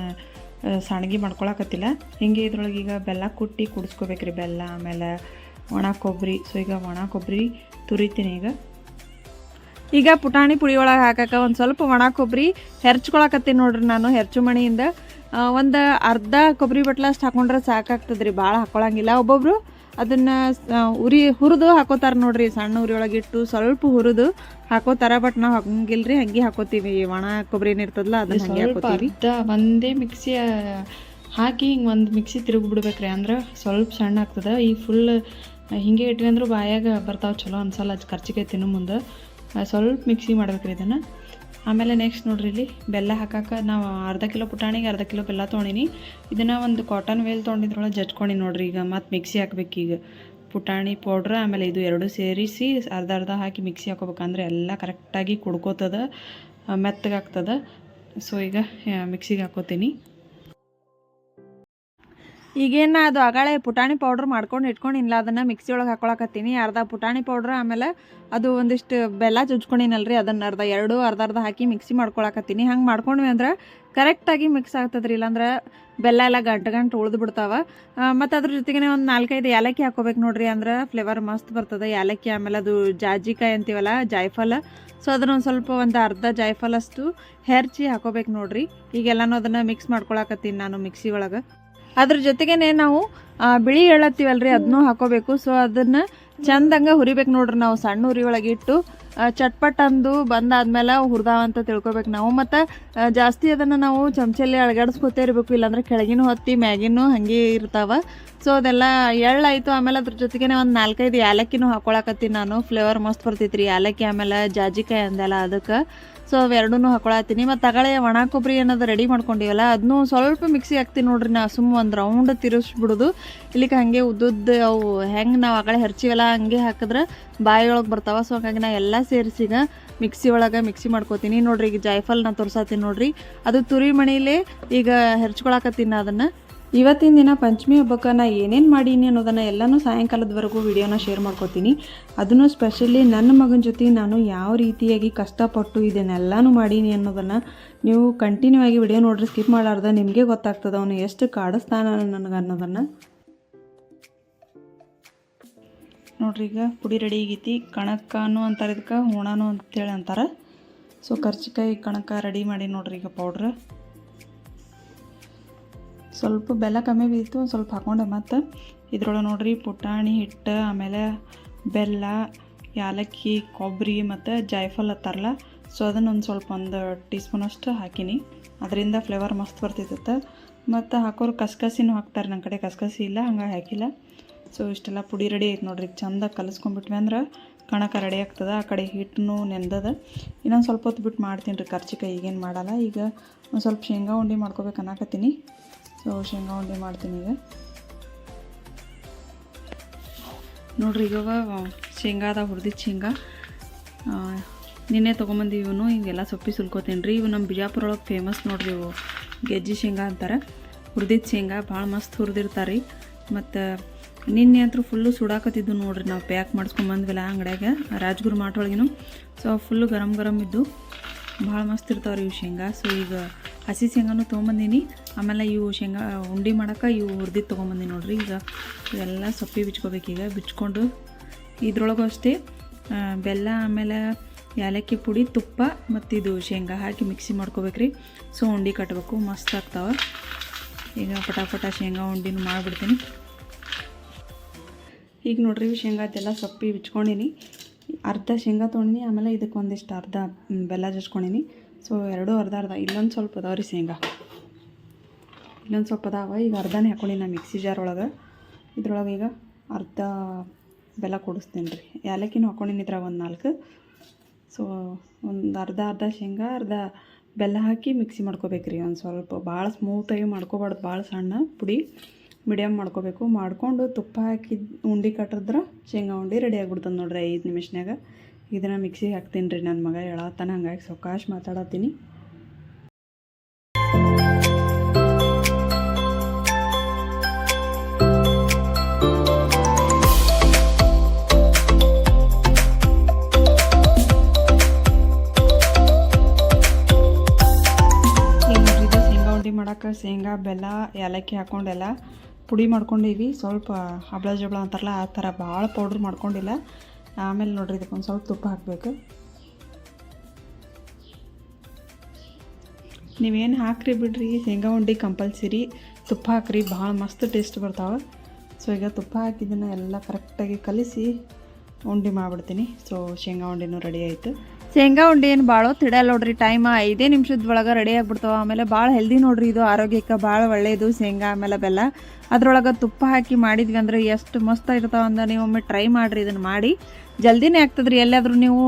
ಸಣ್ಣಗೆ ಮಾಡ್ಕೊಳಕತ್ತಿಲ್ಲ. ಹಿಂಗೆ ಇದ್ರೊಳಗೆ ಈಗ ಬೆಲ್ಲ ಕುಟ್ಟಿ ಕುಡಿಸ್ಕೋಬೇಕ್ರಿ, ಬೆಲ್ಲ, ಆಮೇಲೆ ಒಣ ಕೊಬ್ಬರಿ ಸೊ ಈಗ ಒಣ ಕೊಬ್ಬರಿ ತುರಿತೀನಿ ಈಗ. ಈಗ ಪುಟಾಣಿ ಪುಡಿ ಒಳಗೆ ಹಾಕಕ್ಕೆ ಒಂದು ಸ್ವಲ್ಪ ಒಣ ಕೊಬ್ಬರಿ ಹೆರ್ಚ್ಕೊಳಕತ್ತೀನಿ ನೋಡ್ರಿ ನಾನು ಹೆರ್ಚು ಮಣಿಯಿಂದ ಒಂದು ಅರ್ಧ ಕೊಬ್ಬರಿ ಬಟ್ಲ ಅಷ್ಟು ಹಾಕೊಂಡ್ರೆ ಸಾಕಾಗ್ತದೆ ರೀ ಭಾಳ ಹಾಕ್ಕೊಳಂಗಿಲ್ಲ ಒಬ್ಬೊಬ್ರು ಅದನ್ನು ಉರಿ ಹುರಿದು ಹಾಕೋತಾರೆ ನೋಡ್ರಿ ಸಣ್ಣ ಉರಿ ಒಳಗೆ ಇಟ್ಟು ಸ್ವಲ್ಪ ಹುರಿದು ಹಾಕೋತಾರ ಬಟ್ ನಾವು ಹಂಗಿಲ್ಲ ರೀ ಹಂಗೆ ಹಾಕೋತೀವಿ. ಒಣ ಕೊಬ್ಬರಿ ಏನಿರ್ತದಲ್ಲ ಅದನ್ನ ಹಂಗೆ ಹಾಕೋತೀವಿ. ಒಂದೇ ಮಿಕ್ಸಿ ಹಾಕಿ ಹಿಂಗೆ ಒಂದು ಮಿಕ್ಸಿ ತಿರುಗಿ ಬಿಡ್ಬೇಕ್ರಿ ಅಂದ್ರೆ ಸ್ವಲ್ಪ ಸಣ್ಣ ಆಗ್ತದೆ. ಈ ಫುಲ್ ಹಿಂಗೆ ಇಟ್ವಿ ಅಂದ್ರೆ ಬಾಯಾಗ ಬರ್ತಾವೆ ಚಲೋ ಅನ್ಸಲ್ಲ ಅದು ಖರ್ಚಿಗೆ ತಿನ್ನು ಮುಂದೆ. ಸ್ವಲ್ಪ ಮಿಕ್ಸಿ ಮಾಡ್ಬೇಕ್ರಿ ಇದನ್ನು. ಆಮೇಲೆ ನೆಕ್ಸ್ಟ್ ನೋಡ್ರಿ ಇಲ್ಲಿ ಬೆಲ್ಲ ಹಾಕಕ್ಕೆ ನಾವು ಅರ್ಧ ಕಿಲೋ ಪುಟಾಣಿಗೆ ಅರ್ಧ ಕಿಲೋ ಬೆಲ್ಲ ತೊಗೊಂಡಿನಿ. ಇದನ್ನು ಒಂದು ಕಾಟನ್ ವೇಲ್ ತೊಗೊಂಡಿದ್ರೊಳಗೆ ಜಟ್ಕೊಂಡಿ ನೋಡ್ರಿ ಈಗ ಮತ್ತು ಮಿಕ್ಸಿ ಹಾಕ್ಬೇಕು ಈಗ. ಪುಟಾಣಿ ಪೌಡ್ರ್ ಆಮೇಲೆ ಇದು ಎರಡು ಸೇರಿಸಿ ಅರ್ಧ ಅರ್ಧ ಹಾಕಿ ಮಿಕ್ಸಿ ಹಾಕೋಬೇಕಂದ್ರೆ ಎಲ್ಲ ಕರೆಕ್ಟಾಗಿ ಕುಡ್ಕೋತದ, ಮೆತ್ತಗಾಗ್ತದೆ. ಸೊ ಈಗ ಮಿಕ್ಸಿಗೆ ಹಾಕೋತೀನಿ. ಈಗೇನು ಅದು ಅಗಳೆ ಪುಟಾಣಿ ಪೌಡ್ರ್ ಮಾಡ್ಕೊಂಡು ಇಟ್ಕೊಂಡಿಲ್ಲ ಅದನ್ನು ಮಿಕ್ಸಿ ಒಳಗೆ ಹಾಕೊಳಕತ್ತೀನಿ. ಅರ್ಧ ಪುಟಾಣಿ ಪೌಡ್ರ್ ಆಮೇಲೆ ಅದು ಒಂದಿಷ್ಟು ಬೆಲ್ಲ ಚುಚ್ಕೊಂಡಿನಲ್ರಿ. ಅದನ್ನು ಅರ್ಧ ಎರಡು, ಅರ್ಧ ಅರ್ಧ ಹಾಕಿ ಮಿಕ್ಸಿ ಮಾಡ್ಕೊಳಕತ್ತೀನಿ. ಹಂಗೆ ಮಾಡ್ಕೊಂಡ್ವಿ ಅಂದ್ರೆ ಕರೆಕ್ಟಾಗಿ ಮಿಕ್ಸ್ ಆಗ್ತದ್ರಿ. ಇಲ್ಲಾಂದ್ರೆ ಬೆಲ್ಲ ಎಲ್ಲ ಗಂಟು ಗಂಟು ಉಳಿದು ಬಿಡ್ತಾವೆ. ಮತ್ತು ಅದ್ರ ಜೊತೆಗೆ ಒಂದು ನಾಲ್ಕೈದು ಏಲಕ್ಕಿ ಹಾಕೋಬೇಕು ನೋಡ್ರಿ ಅಂದ್ರೆ ಫ್ಲೇವರ್ ಮಸ್ತ್ ಬರ್ತದೆ. ಏಲಕ್ಕಿ ಆಮೇಲೆ ಅದು ಜಾಜಿಕಾಯಿ ಅಂತೀವಲ್ಲ, ಜಾಯ್ಫಲ. ಸೊ ಅದನ್ನ ಒಂದು ಸ್ವಲ್ಪ ಒಂದು ಅರ್ಧ ಜಾಯ್ಫಲಷ್ಟು ಹೆರ್ಚಿ ಹಾಕೋಬೇಕು ನೋಡ್ರಿ. ಈಗೆಲ್ಲನೂ ಅದನ್ನು ಮಿಕ್ಸ್ ಮಾಡ್ಕೊಳಕತ್ತೀನಿ ನಾನು ಮಿಕ್ಸಿ ಒಳಗೆ. ಅದ್ರ ಜೊತೆಗೇನೆ ನಾವು ಬಿಳಿ ಎಳ್ಳತ್ತೀವಲ್ರಿ ಅದನ್ನೂ ಹಾಕೋಬೇಕು. ಸೊ ಅದನ್ನು ಚಂದಂಗೆ ಹುರಿಬೇಕು ನೋಡ್ರಿ ನಾವು ಸಣ್ಣ ಹುರಿ ಒಳಗೆ ಇಟ್ಟು ಚಟ್ಪಟ್ ಅಂದು ಬಂದಾದ್ಮೇಲೆ ಹುರಿದಾವ ಅಂತ ತಿಳ್ಕೊಬೇಕು ನಾವು. ಮತ್ತು ಜಾಸ್ತಿ ಅದನ್ನು ನಾವು ಚಮಚಲ್ಲಿ ಅಳಗಾಡಿಸ್ಕೊತೇ ಇರಬೇಕು, ಇಲ್ಲಾಂದ್ರೆ ಕೆಳಗಿನೂ ಹೊತ್ತಿ, ಮ್ಯಾಗಿನೂ ಹಾಗೆ ಇರ್ತಾವೆ. ಸೊ ಅದೆಲ್ಲ ಎಳ್ಳಾಯಿತು, ಆಮೇಲೆ ಅದ್ರ ಜೊತೆಗೇನೆ ಒಂದು ನಾಲ್ಕೈದು ಏಲಕ್ಕಿನೂ ಹಾಕೊಳಕತ್ತೀನಿ ನಾನು. ಫ್ಲೇವರ್ ಮಸ್ತ್ ಬರ್ತೈತ್ರಿ ಏಲಕ್ಕಿ ಆಮೇಲೆ ಜಾಜಿಕಾಯಿ ಅಂದೆಲ್ಲ ಅದಕ್ಕೆ. ಸೊ ಅವೆರಡೂ ಹಾಕೊಳತ್ತೀನಿ. ಮತ್ತು ತಗಳೆ ಒಣ ಕೊಬ್ಬರಿ ಅನ್ನೋದು ರೆಡಿ ಮಾಡ್ಕೊಂಡಿವಲ್ಲ ಅದನ್ನೂ ಸ್ವಲ್ಪ ಮಿಕ್ಸಿ ಹಾಕ್ತೀನಿ ನೋಡ್ರಿ ನಾ ಸುಮ್ಮ ಒಂದು ರೌಂಡ್ ತಿರುಗಿಸ್ಬಿಡೋದು ಇಲ್ಲಿಗೆ ಹಾಗೆ ಉದ್ದುದ್ದು ಅವು ಹೆಂಗೆ ನಾವು ಆಗಳೆ ಹೆರ್ಚಿವಲ್ಲ, ಹಂಗೆ ಹಾಕಿದ್ರೆ ಬಾಯಿ ಒಳಗೆ ಬರ್ತಾವ. ಸೊ ಹಾಗಾಗಿ ನಾ ಎಲ್ಲ ಸೇರಿಸಿಗ ಮಿಕ್ಸಿ ಒಳಗೆ ಮಿಕ್ಸಿ ಮಾಡ್ಕೋತೀನಿ. ನೋಡ್ರಿ ಈಗ ಜಾಯ್ಫಲ್ ನಾ ತೋರ್ಸತ್ತೀನಿ ನೋಡ್ರಿ. ಅದು ತುರಿ ಮಣಿಲೇ ಈಗ ಹೆರ್ಚ್ಕೊಳಕತ್ತೀನಿ ಅದನ್ನು. ಇವತ್ತಿನ ದಿನ ಪಂಚಮಿ ಹಬ್ಬಕ್ಕೆ ನಾ ಏನೇನು ಮಾಡೀನಿ ಅನ್ನೋದನ್ನು ಎಲ್ಲನೂ ಸಾಯಂಕಾಲದವರೆಗೂ ವಿಡಿಯೋನ ಶೇರ್ ಮಾಡ್ಕೋತೀನಿ. ಅದನ್ನು ಸ್ಪೆಷಲಿ ನನ್ನ ಮಗನ ಜೊತೆ ನಾನು ಯಾವ ರೀತಿಯಾಗಿ ಕಷ್ಟಪಟ್ಟು ಇದನ್ನೆಲ್ಲನೂ ಮಾಡೀನಿ ಅನ್ನೋದನ್ನು ನೀವು ಕಂಟಿನ್ಯೂ ಆಗಿ ವಿಡಿಯೋ ನೋಡ್ರಿ ಸ್ಕಿಪ್ ಮಾಡಾರ್ದ, ನಿಮಗೆ ಗೊತ್ತಾಗ್ತದೆ ಅವನು ಎಷ್ಟು ಕಾಡಿಸ್ತಾನ ನನಗೆ ಅನ್ನೋದನ್ನು. ನೋಡ್ರಿ ಈಗ ಪುಡಿ ರೆಡಿ ಆಗೈತಿ ಅನ್ನೋ ಅಂತಾರೆ ಇದಕ್ಕೆ, ಹೂಣನು ಅಂತೇಳಿ ಅಂತಾರೆ. ಸೊ ಕರ್ಚಿಕಾಯಿ, ಕಣಕ ರೆಡಿ ಮಾಡಿ ನೋಡ್ರಿ ಈಗ ಪೌಡ್ರ್ ಸ್ವಲ್ಪ ಬೆಲ್ಲ ಕಮ್ಮಿ ಬಿದ್ದಿತ್ತು ಒಂದು ಸ್ವಲ್ಪ ಹಾಕೊಂಡೆ ಮತ್ತು. ಇದ್ರೊಳಗೆ ನೋಡ್ರಿ, ಪುಟಾಣಿ ಹಿಟ್ಟು, ಆಮೇಲೆ ಬೆಲ್ಲ, ಯಾಲಕ್ಕಿ ಕೊಬ್ಬರಿ ಮತ್ತು ಜಾಯ್ಫಲ್ ಹತ್ತಾರಲ್ಲ ಸೊ ಅದನ್ನು ಒಂದು ಸ್ವಲ್ಪ ಒಂದು ಟೀ ಸ್ಪೂನಷ್ಟು ಹಾಕೀನಿ. ಅದರಿಂದ ಫ್ಲೇವರ್ ಮಸ್ತ್ ಬರ್ತಿತ್ತು ಮತ್ತು ಹಾಕೋರು ಕಸ್ಕಸಿನೂ ಹಾಕ್ತಾರೆ ನನ್ನ ಕಡೆ ಕಸ್ಕಸಿ ಇಲ್ಲ ಹಂಗೆ ಹಾಕಿಲ್ಲ. ಸೊ ಇಷ್ಟೆಲ್ಲ ಪುಡಿ ರೆಡಿ ಆಯ್ತು ನೋಡ್ರಿ, ಚಂದ ಕಲಿಸ್ಕೊಂಡ್ಬಿಟ್ವಿ ಅಂದ್ರೆ ಕಣಕ ರೆಡಿ ಆಗ್ತದೆ, ಆ ಕಡೆ ಹಿಟ್ಟನ್ನು ನೆಂದದ. ಇನ್ನೊಂದು ಸ್ವಲ್ಪ ಹೊತ್ತು ಬಿಟ್ಟು ಮಾಡ್ತೀನಿ ರೀ ಖರ್ಚಿಕಾಯಿ ಈಗೇನು ಮಾಡಲ್ಲ, ಈಗ ಒಂದು ಸ್ವಲ್ಪ ಶೇಂಗಾ ಉಂಡೆ ಮಾಡ್ಕೋಬೇಕು ಅನ್ನಕತ್ತೀನಿ. ಸೊ ಶೇಂಗಾ ಉಂಡೆ ಮಾಡ್ತೀನಿ ಈಗ. ನೋಡ್ರಿ, ಇವಾಗ ಶೇಂಗಾದ ಹುರಿದಿದ್ದ ಶೇಂಗಾ. ನಿನ್ನೆ ತೊಗೊಂಬಂದು ಇವನು, ಹಿಂಗೆಲ್ಲ ಸೊಪ್ಪಿ ಸುಲ್ಕೋತೀನಿ ರೀ. ಇವು ನಮ್ಮ ಬಿಜಾಪುರ ಒಳಗೆ ಫೇಮಸ್ ನೋಡ್ರಿ ಇವು. ಗೆಜ್ಜಿ ಶೇಂಗಾ ಅಂತಾರೆ. ಹುರಿದಿದ್ದ ಶೇಂಗಾ ಭಾಳ ಮಸ್ತ್ ಹುರಿದಿರ್ತಾರೆ ರೀ. ಮತ್ತು, ನಿನ್ನೆ ಅಂತೂ ಫುಲ್ಲು ಸುಡಾಕತ್ತಿದ್ದು ನೋಡ್ರಿ ನಾವು ಪ್ಯಾಕ್ ಮಾಡಿಸ್ಕೊಂಬಂದ್ವಿಲ್ಲ ಅಂಗಡ್ಯಾಗ. ರಾಜ್ಗುರು ಮಾಟ್ ಒಳಗಿನು. ಸೊ ಫುಲ್ಲು ಗರಂ ಗರಮ್ ಇದ್ದು. ಭಾಳ ಮಸ್ತ್ ಇರ್ತಾವ್ರಿ ಇವು ಶೇಂಗಾ. ಸೊ ಈಗ ಹಸಿ ಶೇಂಗಾನು ತೊಗೊಂಬಂದೀನಿ. ಆಮೇಲೆ ಇವು ಶೇಂಗಾ, ಉಂಡೆ ಮಾಡೋಕೆ ಇವು ಹುರಿದಿದ್ದು ತೊಗೊಂಬಂದಿನಿ ನೋಡಿರಿ. ಈಗ ಇವೆಲ್ಲ ಸೊಪ್ಪಿ ಬಿಚ್ಕೋಬೇಕೀಗ ಬಿಚ್ಕೊಂಡು ಇದ್ರೊಳಗೂ ಅಷ್ಟೇ ಬೆಲ್ಲ, ಆಮೇಲೆ ಏಲಕ್ಕಿ ಪುಡಿ, ತುಪ್ಪ ಮತ್ತು ಇದು ಶೇಂಗಾ ಹಾಕಿ ಮಿಕ್ಸಿ ಮಾಡ್ಕೋಬೇಕ್ರಿ. ಸೊ ಉಂಡೆ ಕಟ್ಟಬೇಕು ಮಸ್ತ್ ಆಗ್ತಾವೆ. ಈಗ ಪಟಾಪಟ ಶೇಂಗಾ, ಉಂಡಿನ ಮಾಡಿಬಿಡ್ತೀನಿ. ಈಗ ನೋಡ್ರಿ ಶೇಂಗಾದೆಲ್ಲ ಸೊಪ್ಪಿ ಬಿಚ್ಕೊಂಡಿನಿ. ಅರ್ಧ ಶೇಂಗಾ ತೊಗೊಂಡಿನಿ ಆಮೇಲೆ ಇದಕ್ಕೆ ಒಂದಿಷ್ಟು ಅರ್ಧ ಬೆಲ್ಲ ಜಜ್ಕೊಂಡಿನಿ ಸೊ ಎರಡು ಅರ್ಧ ಅರ್ಧ, ಇಲ್ಲೊಂದು ಸ್ವಲ್ಪ ಅದಾವ ರೀ ಶೇಂಗಾ. ಇನ್ನೊಂದು ಸ್ವಲ್ಪ ಅದಾವ, ಈಗ ಅರ್ಧನೇ ಹಾಕೊಂಡಿನಿ ನಾನು ಮಿಕ್ಸಿ ಜಾರ್ ಒಳಗೆ. ಇದ್ರೊಳಗೆ ಈಗ ಅರ್ಧ ಬೆಲ್ಲ ಕೊಡಿಸ್ತೀನಿ ರೀ. ಏಲಕ್ಕಿನೂ ಹಾಕೊಂಡಿನಿ ಇದ್ರಾಗ ಒಂದು ನಾಲ್ಕು. ಸೊ ಒಂದು ಅರ್ಧ ಅರ್ಧ ಶೇಂಗಾ, ಅರ್ಧ ಬೆಲ್ಲ ಹಾಕಿ ಮಿಕ್ಸಿ ಮಾಡ್ಕೋಬೇಕ್ರಿ. ಒಂದು ಸ್ವಲ್ಪ ಭಾಳ ಸ್ಮೂತಾಗಿ ಮಾಡ್ಕೋಬಾರ್ದು ಭಾಳ ಸಣ್ಣ ಪುಡಿ. ಮೀಡಿಯಮ್ ಮಾಡ್ಕೋಬೇಕು. ಮಾಡಿಕೊಂಡು ತುಪ್ಪ ಹಾಕಿ ಉಂಡೆ ಕಟ್ಟಿದ್ರೆ ಶೇಂಗಾ ಉಂಡೆ ರೆಡಿ ಆಗ್ಬಿಡ್ತದೆ ನೋಡ್ರಿ ಐದು ನಿಮಿಷನಾಗ ಇದನ್ನು ಮಿಕ್ಸಿಗೆ ಹಾಕ್ತೀನಿ ರೀ ನನ್ನ ಮಗ ಹೇಳತ್ತಾನೆ ಹಂಗಾಗಿ ಸೊಕಾಶ್ ಮಾತಾಡತ್ತೀನಿ. ಮಾಡೋಕೆ ಶೇಂಗಾ, ಬೆಲ್ಲ, ಏಲಕ್ಕಿ ಹಾಕೊಂಡೆಲ್ಲ ಪುಡಿ ಮಾಡ್ಕೊಂಡೀವಿ. ಸ್ವಲ್ಪ ಹಬ್ಳ ಜಬ್ಳ ಅಂತಾರಲ್ಲ, ಆ ಥರ ಭಾಳ ಪೌಡ್ರ್ ಮಾಡ್ಕೊಂಡಿಲ್ಲ. ಆಮೇಲೆ ನೋಡ್ರಿ ಇದಕ್ಕೊಂದು ಸ್ವಲ್ಪ ತುಪ್ಪ ಹಾಕಬೇಕು. ನೀವೇನು ಹಾಕ್ರಿ ಬಿಡ್ರಿ, ಶೇಂಗಾ ಉಂಡೆ ಕಂಪಲ್ಸರಿ ತುಪ್ಪ ಹಾಕ್ರಿ, ಭಾಳ ಮಸ್ತ್ ಟೇಸ್ಟ್ ಬರ್ತಾವೆ. ಸೊ ಈಗ ತುಪ್ಪ ಹಾಕಿದ್ದನ್ನು ಎಲ್ಲ ಕರೆಕ್ಟಾಗಿ ಕಲಿಸಿ ಉಂಡೆ ಮಾಡಿಬಿಡ್ತೀನಿ. ಸೊ ಶೇಂಗಾ ಉಂಡೆನೂ ರೆಡಿ ಆಯಿತು. ಶೇಂಗಾ ಉಂಡೆ ಏನು ಭಾಳ ತಿಡಲ್ಲ ನೋಡ್ರಿ ಟೈಮ್ ಐದೇ ನಿಮಿಷದ ಒಳಗೆ ರೆಡಿ ಆಗ್ಬಿಡ್ತಾವ. ಆಮೇಲೆ ಭಾಳ ಹೆಲ್ದಿ ನೋಡ್ರಿ ಇದು, ಆರೋಗ್ಯಕ್ಕೆ ಭಾಳ ಒಳ್ಳೆಯದು ಶೇಂಗಾ ಆಮೇಲೆ ಬೆಲ್ಲ. ಅದ್ರೊಳಗೆ ತುಪ್ಪ ಹಾಕಿ ಮಾಡಿದ್ವಿ ಅಂದ್ರೆ ಎಷ್ಟು ಮಸ್ತ್ ಇರ್ತಾವ ಅಂದ ನೀವು ಒಮ್ಮೆ ಟ್ರೈ ಮಾಡಿರಿ ಇದನ್ನು ಮಾಡಿ. ಜಲ್ದಿನೇ ಆಗ್ತದ್ರಿ ಎಲ್ಲಾದರೂ ನೀವು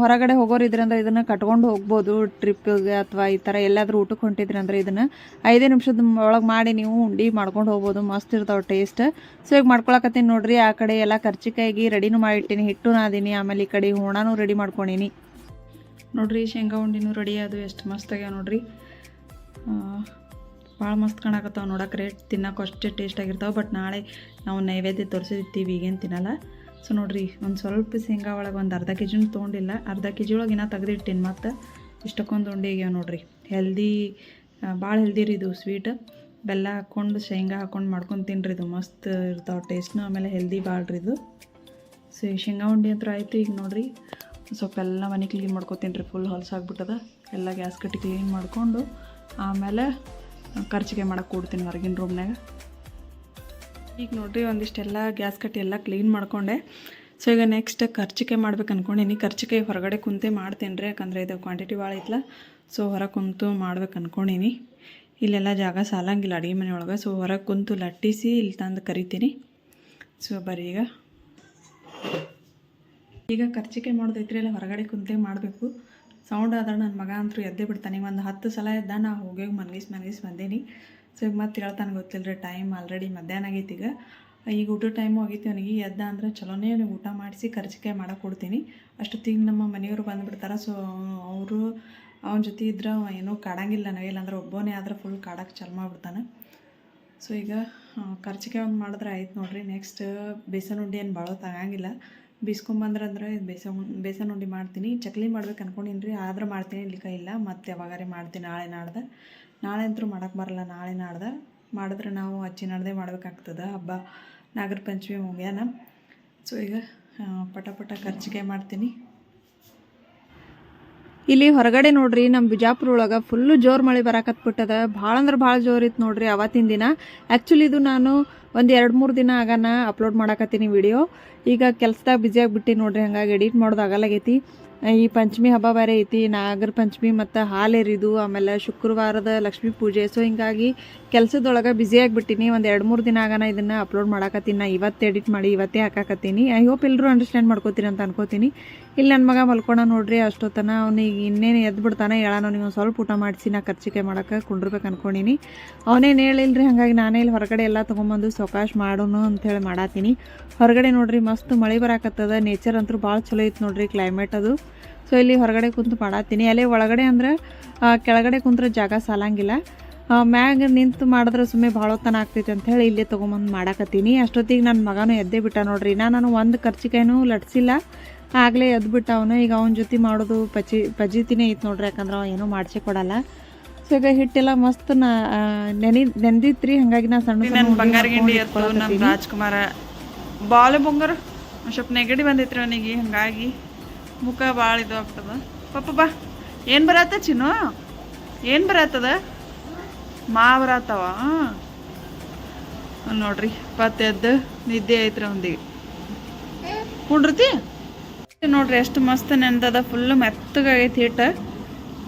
ಹೊರಗಡೆ ಹೋಗೋರು ಇದ್ರಂದ್ರೆ ಇದನ್ನು ಕಟ್ಕೊಂಡು ಹೋಗ್ಬೋದು ಟ್ರಿಪ್ಗೆ ಅಥವಾ ಈ ಥರ ಎಲ್ಲಾದರೂ ಊಟಕ್ಕೆ ಹೊಂಟಿದ್ರಿ ಅಂದರೆ ಇದನ್ನು ಐದೇ ನಿಮಿಷದ ಒಳಗೆ ಮಾಡಿ ನೀವು ಉಂಡಿ ಮಾಡ್ಕೊಂಡು ಹೋಗ್ಬೋದು. ಮಸ್ತ್ ಇರ್ತಾವೆ ಟೇಸ್ಟ್ ಸೊ ಈಗ ಮಾಡ್ಕೊಳಕತ್ತೀನಿ ನೋಡ್ರಿ. ಆ ಕಡೆ ಎಲ್ಲ ಕರ್ಚಿಕಾಯಿಗೆ ರೆಡಿನೂ ಮಾಡಿಟ್ಟಿನಿ, ಹಿಟ್ಟು ನಾದೀನಿ, ಆಮೇಲೆ ಈ ಕಡೆ ಹೂಣನೂ ರೆಡಿ ಮಾಡ್ಕೊಂಡೀನಿ. ನೋಡ್ರಿ, ಶೇಂಗಾ ಉಂಡಿನೂ ರೆಡಿ ಅದು ಎಷ್ಟು ಮಸ್ತ್ ಆಗ್ಯಾವ ನೋಡ್ರಿ. ಭಾಳ ಮಸ್ತ್ ಕಾಣಕತ್ತಾವ ನೋಡಕ್ಕೆ ರೇಟ್ ತಿನ್ನೋಕೆ ಅಷ್ಟೇ ಟೇಸ್ಟ್ ಆಗಿರ್ತಾವೆ ಬಟ್ ನಾಳೆ ನಾವು ನೈವೇದ್ಯ ತೋರಿಸಿರ್ತೀವಿ, ಈಗೇನು ತಿನ್ನಲ್ಲ. ಸೊ ನೋಡಿರಿ, ಒಂದು ಸ್ವಲ್ಪ ಶೇಂಗಾ ಒಳಗೆ ಒಂದು ಅರ್ಧ ಕೆ ಜಿನೂ ತೊಗೊಂಡಿಲ್ಲ. ಅರ್ಧ ಕೆ ಜಿ ಒಳಗೆ ಇನ್ನೂ ತೆಗ್ದಿಟ್ಟಿನಿ ಮತ್ತು ಇಷ್ಟಕ್ಕೊಂದು ಉಂಡೆ ಆಗ್ಯಾವ ನೋಡ್ರಿ. ಹೆಲ್ದಿ ಭಾಳ ಹೆಲ್ದಿ ರೀ ಇದು ಸ್ವೀಟ್ ಬೆಲ್ಲ ಹಾಕ್ಕೊಂಡು ಶೇಂಗಾ ಹಾಕ್ಕೊಂಡು ಮಾಡ್ಕೊಂಡು ತಿನ್ನಿರಿ ಇದು. ಮಸ್ತ್ ಇರ್ತಾವೆ ಟೇಸ್ಟ್ನು ಆಮೇಲೆ ಹೆಲ್ದಿ ಭಾಳ ರೀ ಇದು. ಸೊ ಈ ಶೇಂಗಾ ಉಂಡೆ ಹತ್ರ ಆಯಿತು ಈಗ ನೋಡಿರಿ. ಸ್ವಲ್ಪ ಎಲ್ಲ ಮನೆ ಕ್ಲೀನ್ ಮಾಡ್ಕೊತೀನಿ ರೀ ಫುಲ್ ಹೊಲಸಾಗ್ಬಿಟ್ಟದ ಎಲ್ಲ ಗ್ಯಾಸ್ ಕಟ್ಟಿ ಕ್ಲೀನ್ ಮಾಡಿಕೊಂಡು, ಆಮೇಲೆ ಖರ್ಚಿಗೆ ಮಾಡಕ್ಕೆ ಕೊಡ್ತೀನಿ ಹೊರಗಿನ ರೂಮ್ನಾಗ ಈಗ ನೋಡಿರಿ, ಒಂದಿಷ್ಟೆಲ್ಲ ಗ್ಯಾಸ್ ಕಟ್ಟಿ ಎಲ್ಲ ಕ್ಲೀನ್ ಮಾಡಿಕೊಂಡೆ. ಸೊ ಈಗ ನೆಕ್ಸ್ಟ್ ಖರ್ಚಿಕೆ ಮಾಡ್ಬೇಕು ಅನ್ಕೊಂಡೀನಿ. ಖರ್ಚಿಕೆ ಹೊರಗಡೆ ಕುಂತೆ ಮಾಡ್ತೀನಿ ರೀ, ಯಾಕಂದರೆ ಇದು ಕ್ವಾಂಟಿಟಿ ಭಾಳ ಐತಲ್ಲ ಸೊ ಹೊರಗೆ ಕುಂತು ಮಾಡ್ಬೇಕು ಅನ್ಕೊಂಡೀನಿ. ಇಲ್ಲೆಲ್ಲ ಜಾಗ ಸಾಲಂಗಿಲ್ಲ ಅಡುಗೆ ಮನೆಯೊಳಗೆ. ಸೊ ಹೊರಗೆ ಕುಂತು ಲಟ್ಟಿಸಿ ಇಲ್ಲಿ ತಂದು ಕರಿತೀನಿ. ಸೊ ಬರೀ ಈಗ. ಈಗ ಖರ್ಚಿಕೆ ಮಾಡೋದೈತ್ರಿ, ಎಲ್ಲ ಹೊರಗಡೆ ಕುಂತೆ ಮಾಡಬೇಕು. ಸೌಂಡ್ ಆದ್ರೆ ನನ್ನ ಮಗ ಅಂತೂ ಎದ್ದೇ ಬಿಡ್ತಾನೆ. ಒಂದು ಹತ್ತು ಸಲ ಎದ್ದ ನಾ ಹೋಗಿ ಮನಗಿಸ್ ಮನಗಿಸ್ ಬಂದೀನಿ. ಸೊ ಈಗ ಮತ್ತೆ ಹೇಳ್ತಾನೆ ಗೊತ್ತಿಲ್ಲ ರೀ ಟೈಮ್ ಆಲ್ರೆಡಿ ಮಧ್ಯಾಹ್ನ ಆಗೈತಿ ಈಗ. ಈಗ ಊಟದ ಟೈಮು ಹೋಗೈತಿ ಅವನಿಗೆ ಎದ್ದ ಅಂದ್ರೆ ಚಲೋನೇ ಅವ್ನಿಗೆ ಊಟ ಮಾಡಿಸಿ ಖರ್ಚಿಕೆ ಮಾಡಕ್ಕೆ ಕೊಡ್ತೀನಿ ಅಷ್ಟೊತ್ತಿಗೆ ನಮ್ಮ ಮನೆಯವರು ಬಂದುಬಿಡ್ತಾರೆ ಸೊ ಅವರು, ಅವನ ಜೊತೆ ಇದ್ರೆ ಏನೂ ಕಾಡಂಗಿಲ್ಲ ನನಗೆ ಇಲ್ಲಾಂದ್ರೆ ಒಬ್ಬನೇ ಆದ್ರೆ ಫುಲ್ ಕಾಡಕ್ಕೆ ಚಲ್ ಮಾಡ್ಬಿಡ್ತಾನೆ ಸೊ ಈಗ ಕರ್ಜಿಕಾಯಿ ಒಂದು ಮಾಡಿದ್ರೆ ಆಯ್ತು ನೋಡಿರಿ ನೆಕ್ಸ್ಟ್ ಬೇಸನ್ ಉಂಡೆ ಏನು ಭಾಳ ತಗಂಗಿಲ್ಲ. ಬೀಸ್ಕೊಂಬಂದ್ರೆ ಅಂದ್ರೆ ಬೇಸ ಬೇಸನ್ ಉಂಡೆ ಮಾಡ್ತೀನಿ. ಚಕ್ಲಿ ಮಾಡ್ಬೇಕು ಅನ್ಕೊಂಡಿನಿ ರೀ ಆದ್ರೆ ಮಾಡ್ತೀನಿ ಕೈ ಇಲ್ಲ. ಮತ್ತು ಯಾವಾಗಾರೆ ಮಾಡ್ತೀನಿ ನಾಳೆ ನಾಡ್ದೆ. ನಾಳೆ ಅಂತೂ ಮಾಡೋಕ್ಕೆ ಬರಲ್ಲ, ನಾಳೆ ನಾಡ್ದೆ. ಮಾಡಿದ್ರೆ ನಾವು ಅಚ್ಚಿ ನಾಡ್ದೆ ಮಾಡ್ಬೇಕಾಗ್ತದೆ. ಹಬ್ಬ, ನಾಗರ ಪಂಚಮಿ ಮುಗ್ಯಾನ. ಸೊ ಈಗ ಪಟ ಪಟ ಖರ್ಚಿಗೆ ಮಾಡ್ತೀನಿ. ಇಲ್ಲಿ ಹೊರಗಡೆ ನೋಡ್ರಿ ನಮ್ಮ ಬಿಜಾಪುರ ಒಳಗೆ ಫುಲ್ಲು ಜೋರು ಮಳೆ ಬರಾಕತ್ಬಿಟ್ಟದ. ಭಾಳ ಅಂದ್ರೆ ಭಾಳ ಜೋರು ಇತ್ತು ನೋಡ್ರಿ ಅವತ್ತಿನ ದಿನ. ಆ್ಯಕ್ಚುಲಿ ಇದು ನಾನು ಒಂದು ಎರಡು ಮೂರು ದಿನ ಆಗನ ಅಪ್ಲೋಡ್ ಮಾಡಕತ್ತೀನಿ ವಿಡಿಯೋ ಈಗ ಕೆಲ್ಸದಾಗ ಬ್ಯುಸಿ ಆಗಿಬಿಟ್ಟು ನೋಡ್ರಿ, ಹಂಗಾಗಿ ಎಡಿಟ್ ಮಾಡೋದು ಆಗಲಾಗೈತಿ. ಈ ಪಂಚಮಿ ಹಬ್ಬ ಬೇರೆ ಐತಿ, ನಾಗರ ಪಂಚಮಿ ಮತ್ತು ಹಾಲು ಎರಿದು ಆಮೇಲೆ ಶುಕ್ರವಾರದ ಲಕ್ಷ್ಮೀ ಪೂಜೆ. ಸೊ ಹಿಂಗಾಗಿ ಕೆಲಸದೊಳಗೆ ಬ್ಯುಸಿ ಆಗಿಬಿಟ್ಟಿನಿ. ಒಂದು ಎರಡು ಮೂರು ದಿನ ಆಗನ ಇದನ್ನು ಅಪ್ಲೋಡ್ ಮಾಡಕತ್ತೀನಿ. ನಾ ಇವತ್ತು ಎಡಿಟ್ ಮಾಡಿ, ಇವತ್ತೇ ಹಾಕಾಕತ್ತೀನಿ. ಐ ಹೋಪ್ ಎಲ್ಲರೂ ಅಂಡರ್ಸ್ಟ್ಯಾಂಡ್ ಮಾಡ್ಕೋತೀನಿ ಅಂತ ಅನ್ಕೋತೀನಿ. ಇಲ್ಲಿ ನನ್ನ ಮಗ ಮಲ್ಕೊಳ ನೋಡ್ರಿ, ಅಷ್ಟೊತ್ತನ ಅವ್ನಿಗೆ ಇನ್ನೇನು ಎದ್ದು ಬಿಡ್ತಾನೆ ಹೇಳೋಣ ನೀವು ಸ್ವಲ್ಪ ಊಟ ಮಾಡಿಸಿ, ನಾ ಖರ್ಚಿಕೆ ಮಾಡೋಕೆ ಕುಂಡ್ರಬೇಕು ಅಂದ್ಕೊಂಡೀನಿ ಅವನೇನು ಹೇಳಿಲ್ರಿ, ಹಾಗಾಗಿ ನಾನೇ ಇಲ್ಲಿ ಹೊರಗಡೆ ಎಲ್ಲ ತೊಗೊಂಬಂದು ಸೌಕಾಶ್ ಮಾಡೋನು ಅಂಥೇಳಿ ಮಾಡಾತೀನಿ. ಹೊರಗಡೆ ನೋಡ್ರಿ, ಮಸ್ತ್ ಮಳೆ ಬರಾಕತ್ತದ ನೇಚರ್ ಅಂತೂ ಭಾಳ ಚಲೋ ಐತೆ ನೋಡ್ರಿ ಕ್ಲೈಮೇಟ್ ಅದು. ಸೊ ಇಲ್ಲಿ ಹೊರಗಡೆ ಕುಂತು ಮಾಡಾತೀನಿ. ಅಲ್ಲೇ ಒಳಗಡೆ ಅಂದ್ರೆ ಕೆಳಗಡೆ ಕುಂತ್ರೆ ಜಾಗ ಸಾಲಂಗಿಲ್ಲ. ಮ್ಯಾಗ ನಿಂತು ಮಾಡಿದ್ರೆ ಸುಮ್ಮನೆ ಭಾಳ ಹೊತ್ತನ ಆಗ್ತೈತೆ ಅಂತ ಹೇಳಿ ಇಲ್ಲೇ ತೊಗೊಂಬಂದು ಮಾಡಾಕತ್ತೀನಿ. ಅಷ್ಟೊತ್ತಿಗೆ ನನ್ನ ಮಗನೂ ಎದ್ದೇ ಬಿಟ್ಟ ನೋಡ್ರಿ. ನಾನು ಒಂದು ಖರ್ಚಿಕಾಯಿನೂ ಲಟ್ಸಿಲ್ಲ. ಆಗಲೇ ಎದ್ದು ಬಿಟ್ಟ ಅವನು. ಈಗ ಅವನ ಜೊತೆ ಮಾಡೋದು ಪಚಿ ಪಜೀತಿನೇ ಇತ್ತು ನೋಡ್ರಿ ಯಾಕಂದ್ರೆ ಅವ ಏನೂ ಮಾಡಿಸಿ ಕೊಡಲ್ಲ. ಸೊ ಈಗ ಹಿಟ್ಟೆಲ್ಲ ಮಸ್ತ್ ನಾ ನೆನಿ ನೆಂದಿತ್ರಿ. ಹಾಗಾಗಿ ನಾ ಸಣ್ಣ ಬಂಗಾರ ಗಿಂಡಿ ನಮ್ಮ. ರಾಜ್ಕುಮಾರ. ಬಾಳೆ ಬಂಗಾರ. ಸ್ವಲ್ಪ ನೆಗಡಿ ಬಂದೈತ್ರಿ ಅವನಿಗೆ. ಹಂಗಾಗಿ ಮುಖ ಭಾಳ ಇದು ಆಗ್ತದ. ಪಪ್ಪ ಬಾ. ಏನು ಬರತ್ತ ಚಿನ್ನು? ಏನು ಬರತ್ತದ? ಮಾ ಬರತ್ತವ? ನೋಡ್ರಿ ಪತ್ತೆದ್ದು ನಿದ್ದೆ ಐತ್ರಿ ಅವನಿಗೆ ಕುಂಡ್ರತಿ? ನೋಡ್ರಿ ಎಷ್ಟು ಮಸ್ತ್ ನೆನ್ದದ ಫುಲ್ ಮೆತ್ತಗಾಗೈತಿ ಹಿಟ್ಟು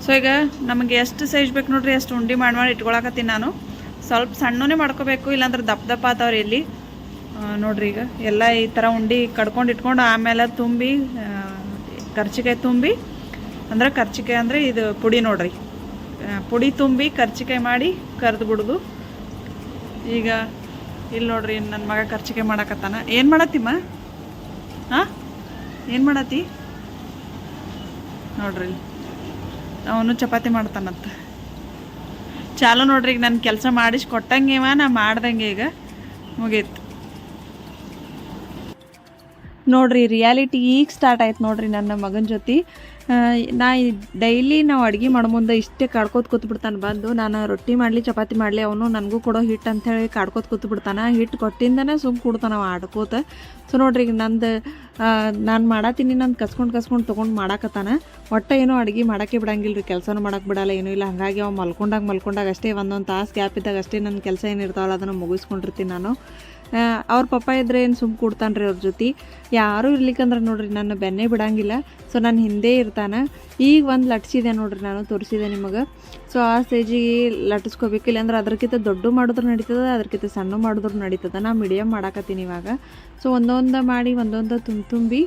ಸೊ ಈಗ ನಮಗೆ ಎಷ್ಟು ಸೈಜ್ ಬೇಕು ನೋಡ್ರಿ ಎಷ್ಟು ಉಂಡೆ ಮಾಡಿ ಮಾಡಿ ಇಟ್ಕೊಳಕತ್ತೀನಿ ನಾನು. ಸ್ವಲ್ಪ ಸಣ್ಣನೇ ಮಾಡ್ಕೋಬೇಕು, ಇಲ್ಲಾಂದ್ರೆ ದಪ್ಪ ದಪ್ಪ ಆತಾವ್ರಿ ಇಲ್ಲಿ. ನೋಡ್ರಿ ಈಗ, ಎಲ್ಲ ಈ ಥರ ಉಂಡೆ ಕಡ್ಕೊಂಡು ಇಟ್ಕೊಂಡು ಆಮೇಲೆ ತುಂಬಿ ಕರ್ಚಿಕಾಯಿ ತುಂಬಿ, ಅಂದ್ರೆ ಕರ್ಚಿಕಾಯಿ ಅಂದರೆ ಇದು ಪುಡಿ ನೋಡ್ರಿ. ಪುಡಿ ತುಂಬಿ ಕರ್ಚಿಕಾಯಿ ಮಾಡಿ ಕರ್ದು ಬಿಡುದು. ಈಗ, ಇಲ್ಲಿ ನೋಡ್ರಿ ನನ್ನ ಮಗ ಕರ್ಚಿಕಾಯಿ ಮಾಡಕತ್ತಾನ. ಏನು ಮಾಡತ್ತಿಮ್ಮ? ಹಾಂ ಏನು ಮಾಡತ್ತಿ? ನೋಡ್ರಿ, ಅವನು ಚಪಾತಿ ಮಾಡ್ತಾನಂತ. ಚಾಲು ನೋಡ್ರಿ, ಈಗ ನನ್ನ ಕೆಲಸ ಮಾಡಿಸಿ ಕೊಟ್ಟಂಗೇವ ನಾ ಮಾಡ್ದಂಗೆ ಈಗ ಮುಗೀತು. ನೋಡ್ರಿ ರಿಯಾಲಿಟಿ ಈಗ ಸ್ಟಾರ್ಟ್ ಆಯ್ತು ನೋಡ್ರಿ ನನ್ನ ಮಗನ ಜೊತೆ. ನಾ ಡೈಲಿ ನಾವು ಅಡುಗೆ ಮಾಡೋ ಮುಂದೆ ಇಷ್ಟೇ ಕಾಡ್ಕೋತ ಕೂತ್ ಬಿಡ್ತಾನೆ. ಬಂದು ನಾನು ರೊಟ್ಟಿ ಮಾಡಲಿ, ಚಪಾತಿ ಮಾಡಲಿ, ಅವನು ನನಗೂ ಕೊಡೋ ಹಿಟ್ಟು ಅಂಥೇಳಿ ಕಾಡ್ಕೋತ ಕೂತ್ ಬಿಡ್ತಾನೆ. ಹಿಟ್ಟು ಕೊಟ್ಟಿಂದನೇ ಸುಮ್ಮ ಕೊಡ್ತಾನೆ ಅವ ಆಡ್ಕೋತ. ಸೊ ನೋಡ್ರಿ, ಈಗ ನಂದು ನಾನು ಮಾಡತ್ತೀನಿ ನಾನು ಕಸ್ಕೊಂಡು ಕಸ್ಕೊಂಡು ತೊಗೊಂಡು ಮಾಡಾಕತ್ತಾನ. ಒಟ್ಟು ಏನೋ ಅಡುಗೆ ಮಾಡೋಕ್ಕೆ ಬಿಡಂಗಿಲ್ಲ ರೀ ಕೆಲಸನೂ ಮಾಡಕ್ಕೆ ಬಿಡಲ್ಲ, ಏನೂ ಇಲ್ಲ. ಹಾಗಾಗಿ ಅವ ಮಲ್ಕೊಂಡಾಗ ಮಲ್ಕೊಂಡಾಗ ಅಷ್ಟೇ ಒಂದೊಂದು ತಾಸು ಗ್ಯಾಪ್ ಇದ್ದಾಗ ಅಷ್ಟೇ ನನ್ನ ಕೆಲಸ ಏನಿರ್ತಾವಲ್ಲ ಅದನ್ನು ಮುಗಿಸ್ಕೊಂಡಿರ್ತೀನಿ ನಾನು. ಅವ್ರ ಪಪ್ಪ ಇದ್ರೆ ಏನು ಸುಮ್ಮ ಕೊಡ್ತಾನೆ ರೀ ಅವ್ರ ಜೊತೆ. ಯಾರೂ ಇರ್ಲಿಕ್ಕಂದ್ರೆ ನೋಡ್ರಿ, ನನ್ನ ಬೆನ್ನೇ ಬಿಡಂಗಿಲ್ಲ. ಸೊ ನಾನು ಹಿಂದೆ ಇರ್ತಾನೆ. ಈಗ ಒಂದು ಲಟ್ಸಿದೆ ನೋಡ್ರಿ ನಾನು, ತೋರಿಸಿದೆ ನಿಮಗೆ. ಸೊ ಆ ಸ್ಟೇಜಿಗೆ ಲಟ್ಟಿಸ್ಕೋಬೇಕು ಇಲ್ಲಾಂದ್ರೆ ಅದಕ್ಕಿಂತ ದೊಡ್ಡ ಮಾಡಿದ್ರು ನಡೀತದೆ ಅದಕ್ಕಿಂತ ಸಣ್ಣ ಮಾಡಿದ್ರು ನಡೀತದೆ. ನಾ ಮೀಡಿಯಮ್ ಮಾಡಾಕತ್ತೀನಿ ಇವಾಗ. ಸೊ ಒಂದೊಂದು ಮಾಡಿ, ಒಂದೊಂದು ತುಂಬ ತುಂಬಿ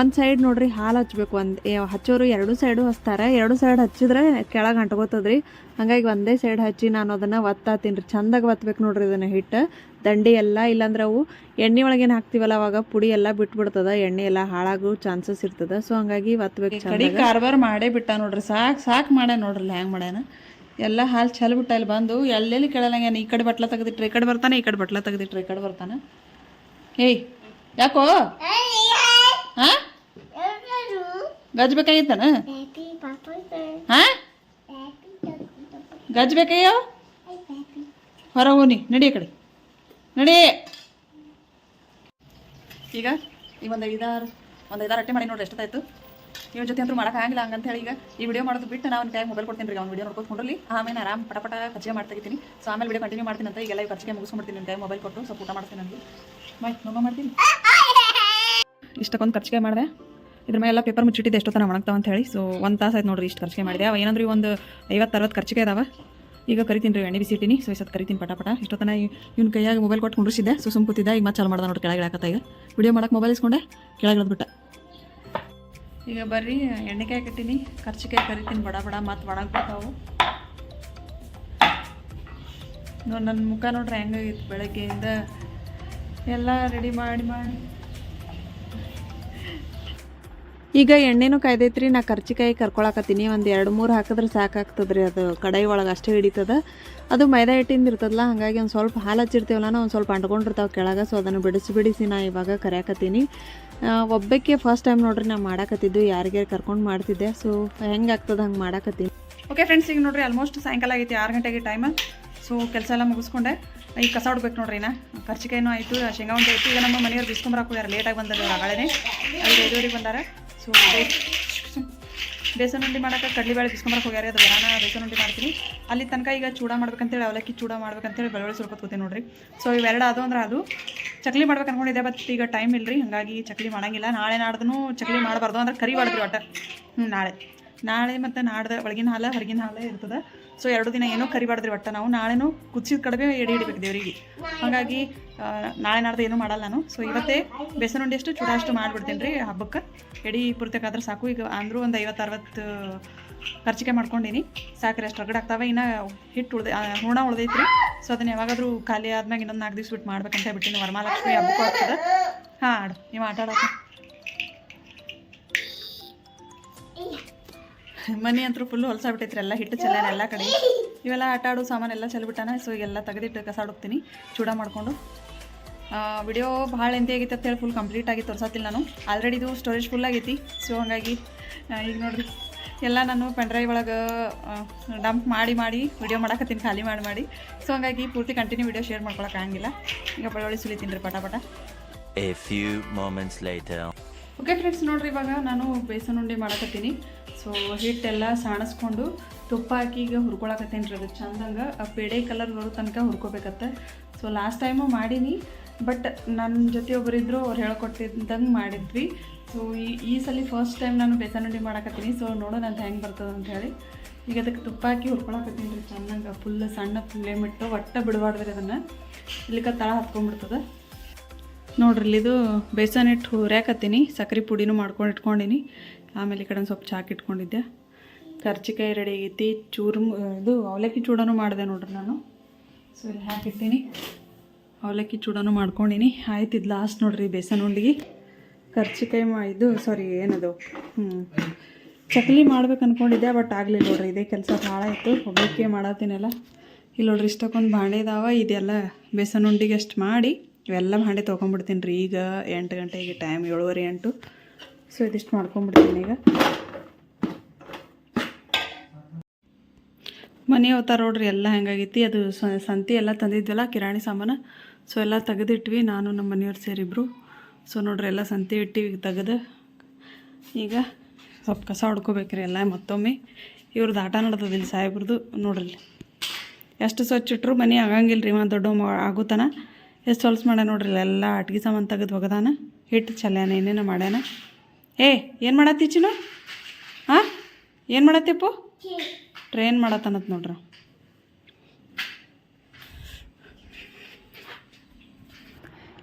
ಒಂದು ಸೈಡ್ ನೋಡ್ರಿ ಹಾಲು ಹಚ್ಚಬೇಕು ಒಂದು ಹಚ್ಚೋರು ಎರಡು ಸೈಡು ಹಚ್ತಾರೆ ಎರಡು ಸೈಡ್ ಹಚ್ಚಿದ್ರೆ ಕೆಳಗೆ ಅಂಟ್ಕೋತದ್ರಿ. ಹಂಗಾಗಿ ಒಂದೇ ಸೈಡ್ ಹಚ್ಚಿ ನಾನು ಅದನ್ನು ಒತ್ತಾತೀನಿ ರೀ. ಚಂದಾಗಿ ಒತ್ತಬೇಕು ನೋಡ್ರಿ ಇದನ್ನು ಹಿಟ್ಟು. ದಂಡಿ ಎಲ್ಲ ಇಲ್ಲಾಂದ್ರೆ ಅವು ಎಣ್ಣೆ ಒಳಗೇನು ಹಾಕ್ತಿವಲ್ಲ ಅವಾಗ ಪುಡಿ ಎಲ್ಲ ಬಿಟ್ಬಿಡ್ತದ ಎಣ್ಣೆ ಎಲ್ಲ ಹಾಳಾಗೋ ಚಾನ್ಸಸ್ ಇರ್ತದ. ಸೊ ಹಂಗಾಗಿ ಒತ್ತಬೇಕು ಕಡಿ ಕಾರ್ಬಾರ್ ಮಾಡೇ ಬಿಟ್ಟ ನೋಡ್ರಿ ಸಾಕು ಸಾಕು ಮಾಡ್ಯ ನೋಡ್ರಿ ಹ್ಯಾಂಗೆ ಮಾಡ್ಯಾನ. ಎಲ್ಲ ಹಾಲು ಚಲ್ ಬಿಟ್ಟ ಇಲ್ಲಿ ಬಂದು ಎಲ್ಲೆಲ್ಲಿ ಕೇಳಲ್ಲ ಈ ಕಡೆ ಬಟ್ಲ ತೆಗೆದಿಟ್ರೆ ಈ ಕಡೆ ಬರ್ತಾನೆ ಈ ಕಡೆ ಬಟ್ಲ ತೆಗೆದಿಟ್ರೆ ಈ ಕಡೆ ಬರ್ತಾನೆ. ಏಯ್ ಯಾಕೋ? ಹಾ? ಗಜ್ ಬೇಕಾಗಿತ್ತಾನ? ಗಜ್ಜ ಗಜ್ ಬೇಕಾಗ್ಯಾವ? ಹೊರ ಹೋನಿ ನಡಿ ಕಡೆ. ನಡಿ. ಈಗ, ಈ ಒಂದು ಐದಾರು ಒಂದು ಐದಾರು ಅಟ್ಟೆ ಮಾಡಿ ನೋಡ್ರಿ ಎಷ್ಟಾಯ್ತು ಇವ್ನ ಜೊತೆ ಅಂತೂ ಮಾಡಕ್ಕೆ ಆಗಿಲ್ಲ ಹಂಗಂತ ಹೇಳಿ ಈಗ. ಈ ವಿಡಿಯೋ ಮಾಡೋದು ಬಿಟ್ಟು ನಾವು ಒಂದು ಟೈಮ್ ಮೊಬೈಲ್ ಕೊಡ್ತೀನಿ ರೀ, ಅವ್ನು ವಿಡಿಯೋ ನೋಡ್ಕೊಂಡ್ರಲ್ಲಿ ಆಮೇಲೆ ಆರಾಮ್ ಪಟ ಪಟ ಕಚ್ಚಿಗೆ ಮಾಡ್ತಾ ಇದ್ದೀನಿ. ಸೊ ಆಮೇಲೆ ವಿಡಿಯೋ ಕಂಟಿನ್ಯೂ ಮಾಡ್ತೀನಿ ಅಂತ ಈಗೆಲ್ಲ ಖರ್ಚಿಗೆ ಮುಗಿಸ್ಕೊಂಡ್ಬಿಡ್ತೀನಿ ಮಾಡ್ತೀನಿ ಟೈಮ್ ಮೊಬೈಲ್ ಕೊಟ್ಟು. ಸ್ವಲ್ಪ ಊಟ ಮಾಡ್ತೀನಿ ನನಗೆ ನೊಮ್ಮ ಮಾಡ್ತೀನಿ. ಇಷ್ಟಕ್ಕೊಂದು ಖರ್ಚಿಗೆ ಮಾಡಿದೆ. ಇದ್ರ ಮೇಲೆ ಪೇಪರ್ ಮುಚ್ಚಿಟ್ಟಿದ್ದು, ಎಷ್ಟೊತ್ತನ ಒಣಗ್ತಾವ ಅಂತ ಹೇಳಿ. ಸೊ ಒಂದು ತಾಸು ಆಯ್ತು ನೋಡ್ರಿ ಇಷ್ಟು ಖರ್ಚಿಗೆ ಮಾಡಿದೆ. ಅವ ಏನಂದ್ರೆ ಒಂದು ಐವತ್ತು, ಅರವತ್ತು ಖರ್ಚಿಗೆ ಇದಾವೆ ಈಗ ಕರಿತೀನಿ ರೀ, ಎಣ್ಣೆ ಬಿಸಿ ಇಟ್ಟಿನಿ ಸೊ ಸತ್ ಕರಿತೀನಿ ಪಟ ಪಟ. ಇಷ್ಟೊತ್ತನ ಇವ್ನ ಕೈಯಾಗ ಮೊಬೈಲ್ ಕೊಟ್ಟು ಕುಂಡ್ರಿಸಿದ್ದೆ. ಸೊ, ಸುಮ್ ಕೂತಿದ್ದೆ. ಈಗ ಮತ್ತೆ ಚಾಲು ಮಾಡ್ದೆ ನೋಡಿ ಕೆಳಗೆ ಹಾಕತ್ತ ಈಗ. ವಿಡಿಯೋ ಮಾಡಕ್ಕೆ ಮೊಬೈಲ್ ಇಸ್ಕೊಂಡೆ. ಕೆಳಗೆ ಬಿಟ್ಟ. ಈಗ ಬರ್ರಿ, ಎಣ್ಣೆಕಾಯಿ ಕಟ್ಟಿನಿ. ಖರ್ಚಿಕಾಯಿ ಕರಿತೀನಿ ಬಡ ಬಡ ಮತ್ತು ಒಣಗ್ಬಿಡ್ತಾವು ನೋಡಿ ನನ್ನ ಮುಖ ನೋಡ್ರಿ ಹೆಂಗಾಗಿತ್ತು ಬೆಳಗ್ಗೆಯಿಂದ. ಎಲ್ಲ ರೆಡಿ ಮಾಡಿ ಮಾಡಿ. ಈಗ ಎಣ್ಣೆನೂ ಕಾಯ್ದೈತ್ರಿ, ನಾ ಕರ್ಚಿಕಾಯಿ ಕರ್ಕೊಳಕತ್ತೀನಿ. ಒಂದು ಎರಡು ಮೂರು ಹಾಕಿದ್ರೆ ಸಾಕಾಗ್ತದ್ರಿ ಅದು. ಕಡಾಯಿ ಒಳಗೆ ಅಷ್ಟೇ ಹಿಡಿತದ. ಅದು ಮೈದಾ ಹಿಟ್ಟಿಂದ ಇರ್ತದಲ್ಲ ಹಾಗಾಗಿ ಒಂದು ಸ್ವಲ್ಪ ಹಾಲು ಹಚ್ಚಿರ್ತೀವಲ್ಲ ಒಂದು ಸ್ವಲ್ಪ ಅಂಟ್ಕೊಂಡಿರ್ತಾವೆ ಕೆಳಗೆ. ಸೊ ಅದನ್ನು ಬಿಡಿಸಿ ಬಿಡಿಸಿ ನಾ ಇವಾಗ ಕರೆಯಕತ್ತೀನಿ. ಒಬ್ಬಕ್ಕೆ ಫಸ್ಟ್ ಟೈಮ್ ನೋಡ್ರಿ ನಾ ಮಾಡಾಕತ್ತಿದ್ದು, ಯಾರಿಗ್ಯಾರು ಕರ್ಕೊಂಡು ಮಾಡ್ತಿದ್ದೆ. ಸೊ ಹೆಂಗೆ ಆಗ್ತದೆ ಹಂಗೆ ಮಾಡಾಕತ್ತೀನಿ. ಓಕೆ ಫ್ರೆಂಡ್ಸ್ ಈಗ ನೋಡ್ರಿ ಆಲ್ಮೋಸ್ಟ್ ಸಾಯಂಕಾಲ ಆಗೈತಿ, ಆರು ಗಂಟೆಗೆ ಟೈಮ್ ಸೊ ಕೆಲಸ ಎಲ್ಲ ಮುಗಿಸ್ಕೊಂಡೆ. ಈಗ ಕಸ ಹೊಡ್ಬೇಕು ನೋಡ್ರಿ ನಾ. ಖರ್ಚಿಕಾಯಿನೂ ಆಯಿತು ಶೇಂಗಾ ಉಂಡೆ ಆಯಿತು ಈಗ ನಮ್ಮ ಮನೆಯವ್ರು ಬಿಸ್ಕೊಂಬರಕ್ಕೆ ಹೋಗ್ಯಾರ ಲೇಟಾಗಿ ಬಂದರು ಆಗಳೇ ಐದು ಐದುವರೆಗೆ ಬಂದಾರ. ಸೊ ಬೇಸನ್ ಉಂಡಿ ಮಾಡೋಕೆ ಕಡಲೆಬೇಳೆ ಬಿಸ್ಕೊಂಬರಕ್ಕೆ ಹೋಗ್ಯಾರ ಅದು ನಾನು ಬೇಸನ್ ಉಂಡಿ ಮಾಡ್ತೀನಿ. ಅಲ್ಲಿ ತನಕ ಈಗ ಚೂಡ ಮಾಡ್ಬೇಕಂತೇಳಿ, ಅವಲಕ್ಕಿ ಚೂಡ ಮಾಡ್ಬೇಕಂತೇಳಿ ಬೆಳ್ಳುಳ್ಳಿ ಸ್ವಲ್ಪ ಕೂತೀನಿ ನೋಡ್ರಿ. ಸೊ ಇವೆರಡು ಅದು ಅಂದ್ರೆ ಅದು. ಚಕ್ಲಿ ಮಾಡ್ಬೇಕು ಅನ್ಕೊಂಡಿದ್ದೆ ಬಟ್ ಈಗ ಟೈಮ್ ಇಲ್ಲರಿ ಹಾಗಾಗಿ ಚಕ್ಲಿ ಮಾಡಂಗಿಲ್ಲ. ನಾಳೆ ನಾಡ್ದು ಚಕ್ಲಿ ಮಾಡಬಾರ್ದು ಅಂದ್ರೆ ಕರಿ ಮಾಡಿದ್ರಿ ಒಟ್ಟು. ಹ್ಞೂ ನಾಳೆ. ನಾಳೆ ಮತ್ತು ನಾಡ್ದ ಒಳಗಿನ ಹಾಲು, ಹೊರಗಿನ ಹಾಲು ಇರ್ತದೆ. ಸೊ ಎರಡು ದಿನ ಏನೂ ಕರಿಬಾರ್ದ್ರಿ ಒಟ್ಟು ನಾವು. ನಾಳೆನೂ ಕುದಿಸಿದ ಕಡಿಮೆ ಎಡೆ ಹಿಡಿಬೇಕು ದೇವರಿಗೆ. ಹಾಗಾಗಿ ನಾಳೆ ನಾಡ್ದು ಏನೂ ಮಾಡಲ್ಲ ನಾನು. ಸೊ ಇವತ್ತೇ ಬೇಸನ್ ಉಂಡೆ ಅಷ್ಟು ಚೂಡ ಅಷ್ಟು ಮಾಡಿಬಿಡ್ತೀನಿ ರೀ ಹಬ್ಬಕ್ಕೆ. ಎಡಿ ಪೂರ್ತಿಕಾದ್ರೆ ಸಾಕು. ಈಗ ಅಂದರೂ ಒಂದು ಐವತ್ತು ಅರವತ್ತು ಖರ್ಚಿಗೆ ಮಾಡ್ಕೊಂಡಿನಿ. ಸಾಕ್ರೆ, ಅಷ್ಟು ರಗಡ್ ಆಗ್ತಾವೆ. ಇನ್ನು ಹಿಟ್ಟು ಉಳ್ದ ಹೂಣ ಉಳ್ದೈತ್ರಿ. ಸೊ ಅದನ್ನ ಯಾವಾಗಾದರೂ ಖಾಲಿ ಆದ್ಮ್ಯಾಗ ಇನ್ನೊಂದು ನಾಲ್ಕು ದಿವ್ಸ ಬಿಟ್ಟು ಮಾಡ್ಬೇಕಂತ ಬಿಟ್ಟಿನಿ ವರಮಹಾಲಕ್ಷ್ಮಿ ಹಬ್ಬಕ್ಕೂ ಆಗ್ತದೆ. ಹಾಂ, ಆಡು. ನೀವು ಆಟ ಆಡೋಕೆ ಮನೆ ಅಂತೂ ಫುಲ್ ಹೊಲಸಾಗ್ಬಿಟ್ಟೈತ್ರಿ ಎಲ್ಲ ಹಿಟ್ಟು ಚೆಲ್ಲಾನ ಎಲ್ಲ ಕಡೆ. ಇವೆಲ್ಲ ಆಟ ಆಡೋ ಸಾಮಾನೆಲ್ಲ ಚೆಲ್ಬಿಟ್ಟಾನ ಸೊ ಎಲ್ಲ ತೆಗೆದಿಟ್ಟು ಕಸ ಹುಡುಕ್ತೀನಿ ಚೂಡ ಮಾಡಿಕೊಂಡು. ವಿಡಿಯೋ ಭಾಳ ಎಂತ ಆಗೈತೆ ಅಂತ ಹೇಳಿ ಫುಲ್ ಕಂಪ್ಲೀಟ್ ಆಗಿ ತೋರ್ಸತ್ತಿಲ್ಲ ನಾನು. ಆಲ್ರೆಡಿ ಇದು ಸ್ಟೋರೇಜ್ ಫುಲ್ ಆಗೈತಿ ಸೊ ಹಾಗಾಗಿ ಈಗ ನೋಡಿರಿ. ಎಲ್ಲ ನಾನು ಪೆನ್ಡ್ರೈವ್ ಒಳಗೆ ಡಂಪ್ ಮಾಡಿ ಮಾಡಿ ವಿಡಿಯೋ ಮಾಡಕತ್ತೀನಿ, ಖಾಲಿ ಮಾಡಿ ಮಾಡಿ. ಸೊ ಹಾಗಾಗಿ ಪೂರ್ತಿ ಕಂಟಿನ್ಯೂ ವಿಡಿಯೋ ಶೇರ್ ಮಾಡ್ಕೊಳಕ್ಕೆ ಆಗಂಗಿಲ್ಲ. ಈಗ ಬೆಳ್ಳುಳ್ಳಿ ಸುಲಿತೀನಿ ರೀ ಪಟ ಪಟ. ಓಕೆ ಫ್ರೆಂಡ್ಸ್ ನೋಡ್ರಿ, ಇವಾಗ ನಾನು ಬೇಸನ್ ಉಂಡೆ ಮಾಡಕತ್ತೀನಿ. ಸೊ ಹಿಟ್ಟೆಲ್ಲ ಸಾಣಿಸ್ಕೊಂಡು ತುಪ್ಪ ಹಾಕಿ ಈಗ ಹುರ್ಕೊಳಕತ್ತೀನಿ ರೀ ಅದು. ಚಂದಂಗೆ ಆ ಪೇಡೆ ಕಲರ್ ಬರೋ ತನಕ ಹುರ್ಕೋಬೇಕತ್ತೆ. ಸೊ ಲಾಸ್ಟ್ ಟೈಮು ಮಾಡೀನಿ ಬಟ್ ನನ್ನ ಜೊತೆ ಒಬ್ಬರಿದ್ರು ಅವ್ರು ಹೇಳ್ಕೊಟ್ಟಿದ್ದಂಗೆ ಮಾಡಿದ್ವಿ. ಸೊ ಈ ಈ ಸಲ ಫಸ್ಟ್ ಟೈಮ್ ನಾನು ಬೇಸನ್ ಉಂಡೆ ಮಾಡಕತ್ತೀನಿ. ಸೊ ನೋಡೋಣ ಅಂತ ಹೆಂಗೆ ಬರ್ತದೆ ಅಂತ ಹೇಳಿ. ಈಗ ಅದಕ್ಕೆ ತುಪ್ಪ ಹಾಕಿ ಹುರ್ಕೊಳಕತ್ತೀನಿ ರೀ. ಚಂದಂಗೆ ಫುಲ್ ಸಣ್ಣ ಫ್ಲೇಮ್ ಇಟ್ಟು ಒಟ್ಟ ಬಿಡಬಾರ್ದ್ರಿ ಅದನ್ನು. ಇಲ್ಲಿಕ ತಳ ಹತ್ಕೊಂಡ್ಬಿಡ್ತದೆ. ನೋಡ್ರಿ ಇದು ಬೇಸನ್ ಹಿಟ್ಟು ಹುರ್ಯಾಕತ್ತೀನಿ ಸಕ್ಕರೆ ಪುಡಿನೂ ಮಾಡ್ಕೊಂಡು ಇಟ್ಕೊಂಡಿನಿ. ಆಮೇಲೆ ಈ ಕಡೆ ಒಂದು ಸ್ವಲ್ಪ ಚಾಕ್ ಇಟ್ಕೊಂಡಿದ್ದೆ. ಕರ್ಚಿಕಾಯಿ ರೆಡಿ ಆಗೈತಿ ಚೂರು ಇದು ಅವಲಕ್ಕಿ ಚೂಡನೂ ಮಾಡಿದೆ ನೋಡ್ರಿ ನಾನು. ಸೊ ಇಲ್ಲಿ ಹಾಕಿರ್ತೀನಿ ಅವಲಕ್ಕಿ ಚೂಡನೂ ಮಾಡ್ಕೊಂಡಿನಿ. ಆಯ್ತು ಇದು ಲಾಸ್ಟ್ ನೋಡ್ರಿ ಬೇಸನ್ ಉಂಡಿಗೆ ಕರ್ಚಿಕಾಯಿ ಮಾ, ಇದು ಸಾರಿ ಏನದು? ಚಕ್ಲಿ ಮಾಡ್ಬೇಕು ಅಂದ್ಕೊಂಡಿದ್ದೆ ಬಟ್ ಆಗಲಿಲ್ಲ ನೋಡ್ರಿ, ಇದೇ ಕೆಲಸ ಭಾಳ ಇತ್ತು ಒಬ್ಬಕ್ಕೆ ಮಾಡತ್ತೀನಲ್ಲ ಇಲ್ಲಿ ನೋಡ್ರಿ ಇಷ್ಟಕ್ಕೊಂದು ಭಾಂಡೆ ಇದಾವೆ ಇದೆಲ್ಲ ಬೇಸನ್ ಉಂಡಿಗೆ ಅಷ್ಟು ಮಾಡಿ. ಇವೆಲ್ಲ ಮಾಡಿ ತೊಗೊಂಡ್ಬಿಡ್ತೀನಿ ರೀ ಈಗ ಎಂಟು ಗಂಟೆಗೆ ಟೈಮ್ ಏಳುವರೆ ಎಂಟು. ಸೊ ಇದಿಷ್ಟು ಮಾಡ್ಕೊಂಡ್ಬಿಡ್ತೀನಿ ಈಗ. ಮನೆ ಅವತಾರ ನೋಡ್ರಿ, ಎಲ್ಲ ಹೆಂಗಾಗೈತಿ. ಅದು ಸಂತಿ ಎಲ್ಲ ತಂದಿದ್ವಲ್ಲ, ಕಿರಾಣಿ ಸಾಮಾನು. ಸೊ ಎಲ್ಲ ತೆಗೆದಿಟ್ವಿ, ನಾನು ನಮ್ಮ ಮನೆಯವ್ರು ಸೇರಿಬ್ರು. ಸೊ ನೋಡ್ರಿ, ಎಲ್ಲ ಸಂತಿ ಇಟ್ಟಿವಿ ತೆಗೆದು. ಈಗ ಸ್ವಲ್ಪ ಕಸ ಹೊಡ್ಕೋಬೇಕ್ರಿ ಎಲ್ಲ ಮತ್ತೊಮ್ಮೆ. ಇವ್ರದ್ದು ಆಟ ಇಲ್ಲಿ ಸಾಹೇಬ್ರದ್ದು ನೋಡ್ರಿ. ಎಷ್ಟು ಸ್ವಚ್ಛ ಇಟ್ಟರು ಮನೆ ಆಗಂಗಿಲ್ಲ ರೀ ಮಾ ದೊಡ್ಡ ಆಗೋತನ. ಎಷ್ಟು ಹೊಲ್ಸ್ ಮಾಡ್ಯಾನ ನೋಡ್ರಿ, ಎಲ್ಲ ಅಟ್ಗೆ ಸಾಮಾನು ತೆಗೆದು ಒಗದಾನ ಹಿಟ್ಟು ಚಲ್ಯಾನ ಏನೇನೋ ಮಾಡ್ಯಾನ. ಏ, ಏನು ಮಾಡತ್ತಿ ಚಿನ್ನು? ಹಾಂ ಏನು ಮಾಡತ್ತಿಪ್ಪು ಟ್ರೈನ್ ಮಾಡತ್ತನತ್ ನೋಡ್ರಿ.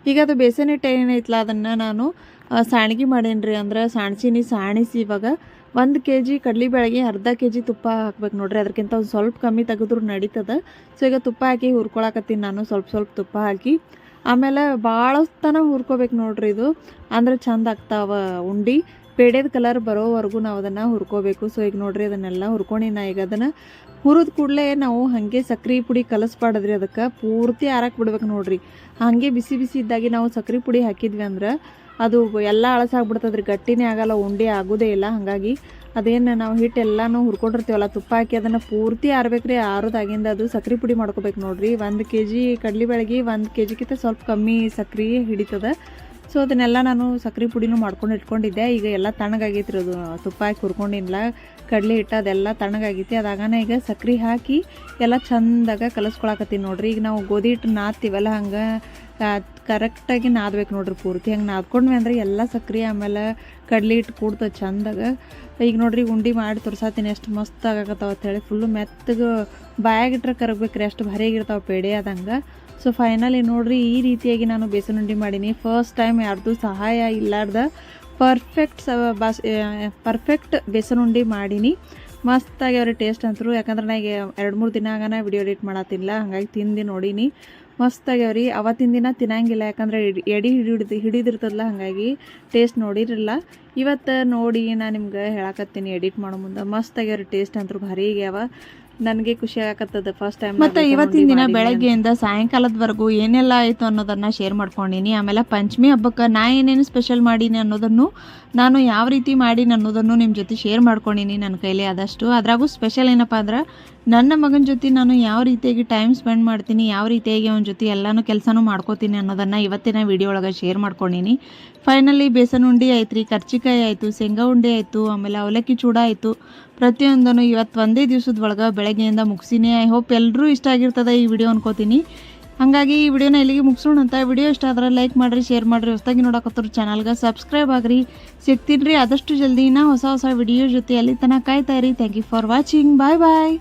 ಈಗ ಅದು ಬೇಸನ್ ಹಿಟ್ಟು ಏನೈತಲ್ಲ ಅದನ್ನು ನಾನು ಸಾಣಿಗೆ ಸಾಣ್ಗಿ ಮಾಡೇನಿ ರೀ ಅಂದ್ರೆ, ಸಾಣ್ಸಿನಿ ಸಾಣಿಸಿ ಇವಾಗ ಒಂದು ಕೆ ಜಿ ಕಡಲೆಬೇಳೆಗೆ ಅರ್ಧ ಕೆ ಜಿ ತುಪ್ಪ ಹಾಕ್ಬೇಕು ನೋಡ್ರಿ. ಅದಕ್ಕಿಂತ ಒಂದು ಸ್ವಲ್ಪ ಕಮ್ಮಿ ತೆಗೆದ್ರು ನಡೀತದ. ಸೊ ಈಗ ತುಪ್ಪ ಹಾಕಿ ಹುರ್ಕೊಳಕತ್ತೀನಿ ನಾನು, ಸ್ವಲ್ಪ ಸ್ವಲ್ಪ ತುಪ್ಪ ಹಾಕಿ. ಆಮೇಲೆ ಭಾಳ ತನ ಹುರ್ಕೋಬೇಕು ನೋಡ್ರಿ ಇದು. ಅಂದ್ರೆ ಚಂದ ಆಗ್ತಾವ ಉಂಡಿ. ಪೇಡೆದ ಕಲರ್ ಬರೋವರೆಗೂ ನಾವು ಅದನ್ನು ಹುರ್ಕೋಬೇಕು. ಸೊ ಈಗ ನೋಡ್ರಿ ಅದನ್ನೆಲ್ಲ ಹುರ್ಕೊಂಡು ನಾ ಈಗ ಅದನ್ನು. ಹುರಿದ ಕೂಡಲೇ ನಾವು ಹಾಗೆ ಸಕ್ರೆ ಪುಡಿ ಕಲಸ್ಬಾರ್ದ್ರಿ ಅದಕ್ಕೆ. ಪೂರ್ತಿ ಆರಕ್ಕೆ ಬಿಡ್ಬೇಕು ನೋಡ್ರಿ. ಹಾಗೆ ಬಿಸಿ ಬಿಸಿ ಇದ್ದಾಗೆ ನಾವು ಸಕ್ರೆ ಪುಡಿ ಹಾಕಿದ್ವಿ ಅಂದ್ರೆ ಅದು ಎಲ್ಲ ಅಳಸಾಗ್ಬಿಡ್ತದ್ರಿ, ಗಟ್ಟಿನೇ ಆಗಲ್ಲ, ಉಂಡೆ ಆಗೋದೇ ಇಲ್ಲ. ಹಾಗಾಗಿ ಅದೇನು ನಾವು ಹಿಟ್ಟು ಎಲ್ಲನೂ ಹುರ್ಕೊಂಡಿರ್ತೀವಲ್ಲ, ತುಪ್ಪ ಹಾಕಿ ಅದನ್ನು ಪೂರ್ತಿ ಆರ್ಬೇಕ್ರಿ, ಆರೋದಾಗಿಂದ ಅದು ಸಕ್ರೆ ಪುಡಿ ಮಾಡ್ಕೋಬೇಕು ನೋಡ್ರಿ. ಒಂದು ಕೆ ಜಿ ಕಡಲೆಬೇಳೆಗೆ ಒಂದು ಕೆ ಜಿಗಿಂತ ಸ್ವಲ್ಪ ಕಮ್ಮಿ ಸಕ್ರೆ ಹಿಡಿತದ. ಸೊ ಅದನ್ನೆಲ್ಲ ನಾನು ಸಕ್ರೆ ಪುಡಿನೂ ಮಾಡ್ಕೊಂಡು ಇಟ್ಕೊಂಡಿದ್ದೆ. ಈಗ ಎಲ್ಲ ತಣ್ಣಗಾಗೈತ್ರಿ ಅದು ತುಪ್ಪ ಹಾಕಿ ಹುರ್ಕೊಂಡಿಲ್ಲ ಕಡಲೆ ಹಿಟ್ಟು ಅದೆಲ್ಲ ತಣ್ಣಗಾಗೈತಿ. ಅದಾಗನೇ ಈಗ ಸಕ್ರೆ ಹಾಕಿ ಎಲ್ಲ ಚಂದಾಗ ಕಲಸ್ಕೊಳಕತ್ತೀನಿ ನೋಡ್ರಿ. ಈಗ ನಾವು ಗೋಧಿ ಹಿಟ್ಟು ನಾದ್ತೀವಲ್ಲ, ಹಂಗೆ ಕರೆಕ್ಟಾಗಿ ನಾದ್ಬೇಕು ನೋಡ್ರಿ ಪೂರ್ತಿ. ಹಂಗೆ ನಾದ್ಕೊಂಡ್ವಿ ಅಂದ್ರೆ ಎಲ್ಲ ಸಕ್ರೆ ಆಮೇಲೆ ಕಡಲೆ ಹಿಟ್ಟು ಕೂಡ್ತದೆ ಚಂದಾಗ. ಈಗ ನೋಡ್ರಿ ಉಂಡೆ ಮಾಡಿ ತೋರ್ಸಾತೀನಿ ಎಷ್ಟು ಮಸ್ತ್ ಆಗಾಕತ್ತಾವ ಅಂತೇಳಿ ಫುಲ್ಲು ಮೆತ್ತಗೆ ಬಾಯಾಗಿಟ್ರೆ ಕರಗ್ಬೇಕ್ರಿ ಅಷ್ಟು ಭಾರಿಯಾಗಿರ್ತಾವೆ ಪೇಡೆ ಆದಂಗೆ. ಸೊ ಫೈನಲಿ ನೋಡ್ರಿ ಈ ರೀತಿಯಾಗಿ ನಾನು ಬೇಸನ್ ಉಂಡೆ ಮಾಡೀನಿ. ಫಸ್ಟ್ ಟೈಮ್ ಯಾರ್ದು ಸಹಾಯ ಇಲ್ಲಾರ್ದ ಪರ್ಫೆಕ್ಟ್ ಸ ಬಾಸ್ ಪರ್ಫೆಕ್ಟ್ ಬೇಸನ್ ಉಂಡೆ ಮಾಡೀನಿ. ಮಸ್ತಾಗಿ ಅವ್ರಿಗೆ ಟೇಸ್ಟ್ ಅಂತರು. ಯಾಕಂದ್ರೆ ನಾ ಈಗ ಎರಡು ಮೂರು ದಿನ ಆಗನ ವಿಡಿಯೋ ಎಡಿಟ್ ಮಾಡತ್ತಿಲ್ಲ ಹಾಗಾಗಿ ತಿಂದು ನೋಡೀನಿ. ಮಸ್ತಾಗ್ಯಾವ್ರಿ ಅವತ್ತಿನ ದಿನ ತಿನ್ನಂಗಿಲ್ಲ ಯಾಕಂದ್ರೆ ಎಡಿ ಹಿಡಿದು ಹಿಡಿದಿರ್ತದಲ್ಲ ಹಾಗಾಗಿ ಟೇಸ್ಟ್ ನೋಡಿರಲ್ಲ ಇವತ್ತು ನೋಡಿ ನಾನು ನಿಮ್ಗೆ ಹೇಳಕತ್ತೀನಿ ಎಡಿಟ್ ಮಾಡೋ ಮುಂದೆ. ರೀ ಟೇಸ್ಟ್ ಅಂತೂ ಭಾರಿ ಆಗ್ಯಾವ ನನಗೆ ಖುಷಿ ಆಗತ್ತದ ಫಸ್ಟ್ ಟೈಮ್ ಮತ್ತೆ ಇವತ್ತಿನ ದಿನ ಬೆಳಗ್ಗೆಯಿಂದ ಸಾಯಂಕಾಲದವರೆಗೂ ಏನೆಲ್ಲ ಆಯಿತು ಅನ್ನೋದನ್ನ ಶೇರ್ ಮಾಡ್ಕೊಂಡಿನಿ. ಆಮೇಲೆ ಪಂಚಮಿ ಹಬ್ಬಕ್ಕೆ ನಾ ಏನೇನು ಸ್ಪೆಷಲ್ ಮಾಡೀನಿ ಅನ್ನೋದನ್ನು ನಾನು ಯಾವ ರೀತಿ ಮಾಡೀನಿ ಅನ್ನೋದನ್ನು ನಿಮ್ಮ ಜೊತೆ ಶೇರ್ ಮಾಡ್ಕೊಂಡಿನಿ ನನ್ನ ಕೈಲಿ ಆದಷ್ಟು. ಅದ್ರಾಗೂ ಸ್ಪೆಷಲ್ ಏನಪ್ಪ ಅಂದ್ರೆ ನನ್ನ ಮಗನ ಜೊತೆ ನಾನು ಯಾವ ರೀತಿಯಾಗಿ ಟೈಮ್ ಸ್ಪೆಂಡ್ ಮಾಡ್ತೀನಿ, ಯಾವ ರೀತಿಯಾಗಿ ಅವನ ಜೊತೆ ಎಲ್ಲನೂ ಕೆಲಸನೂ ಮಾಡ್ಕೋತೀನಿ ಅನ್ನೋದನ್ನು ಇವತ್ತಿನ ವಿಡಿಯೋ ಒಳಗೆ ಶೇರ್ ಮಾಡ್ಕೊಂಡಿನಿ. ಫೈನಲಿ ಬೇಸನ್ ಉಂಡೆ ಆಯ್ತು ರೀ ಕರ್ಚಿಕಾಯಿ ಆಯಿತು, ಶೇಂಗಾ ಉಂಡೆ ಆಯಿತು, ಆಮೇಲೆ ಅವಲಕ್ಕಿ ಚೂಡ ಆಯಿತು. ಪ್ರತಿಯೊಂದನ್ನು ಇವತ್ತು ಒಂದೇ ದಿವಸದ ಒಳಗೆ ಬೆಳಗ್ಗೆಯಿಂದ ಮುಗಿಸಿನಿ. ಐ ಹೋಪ್ ಎಲ್ಲರೂ ಇಷ್ಟ ಆಗಿರ್ತದೆ ಈ ವಿಡಿಯೋ ಅನ್ಕೋತೀನಿ. ಹಾಗಾಗಿ ಈ ವಿಡಿಯೋನ ಇಲ್ಲಿಗೆ ಮುಗಿಸೋಣ ಅಂತ ವಿಡಿಯೋ ಇಷ್ಟ ಆದ್ರೆ ಲೈಕ್ ಮಾಡಿರಿ ಶೇರ್ ಮಾಡಿರಿ, ಹೊಸದಾಗಿ ನೋಡಕತ್ತರು ಚಾನಲ್ಗೆ ಸಬ್ಸ್ಕ್ರೈಬ್ ಆಗ್ರಿ. ಸಿಗ್ತೀನಿ ರೀ ಆದಷ್ಟು ಜಲ್ದಿ ನಾ ಹೊಸ ಹೊಸ ವಿಡಿಯೋ ಜೊತೆ ಅಲ್ಲಿ ತನಕ ಕಾಯ್ತಾ ಇರಿ. Thank you for watching bye bye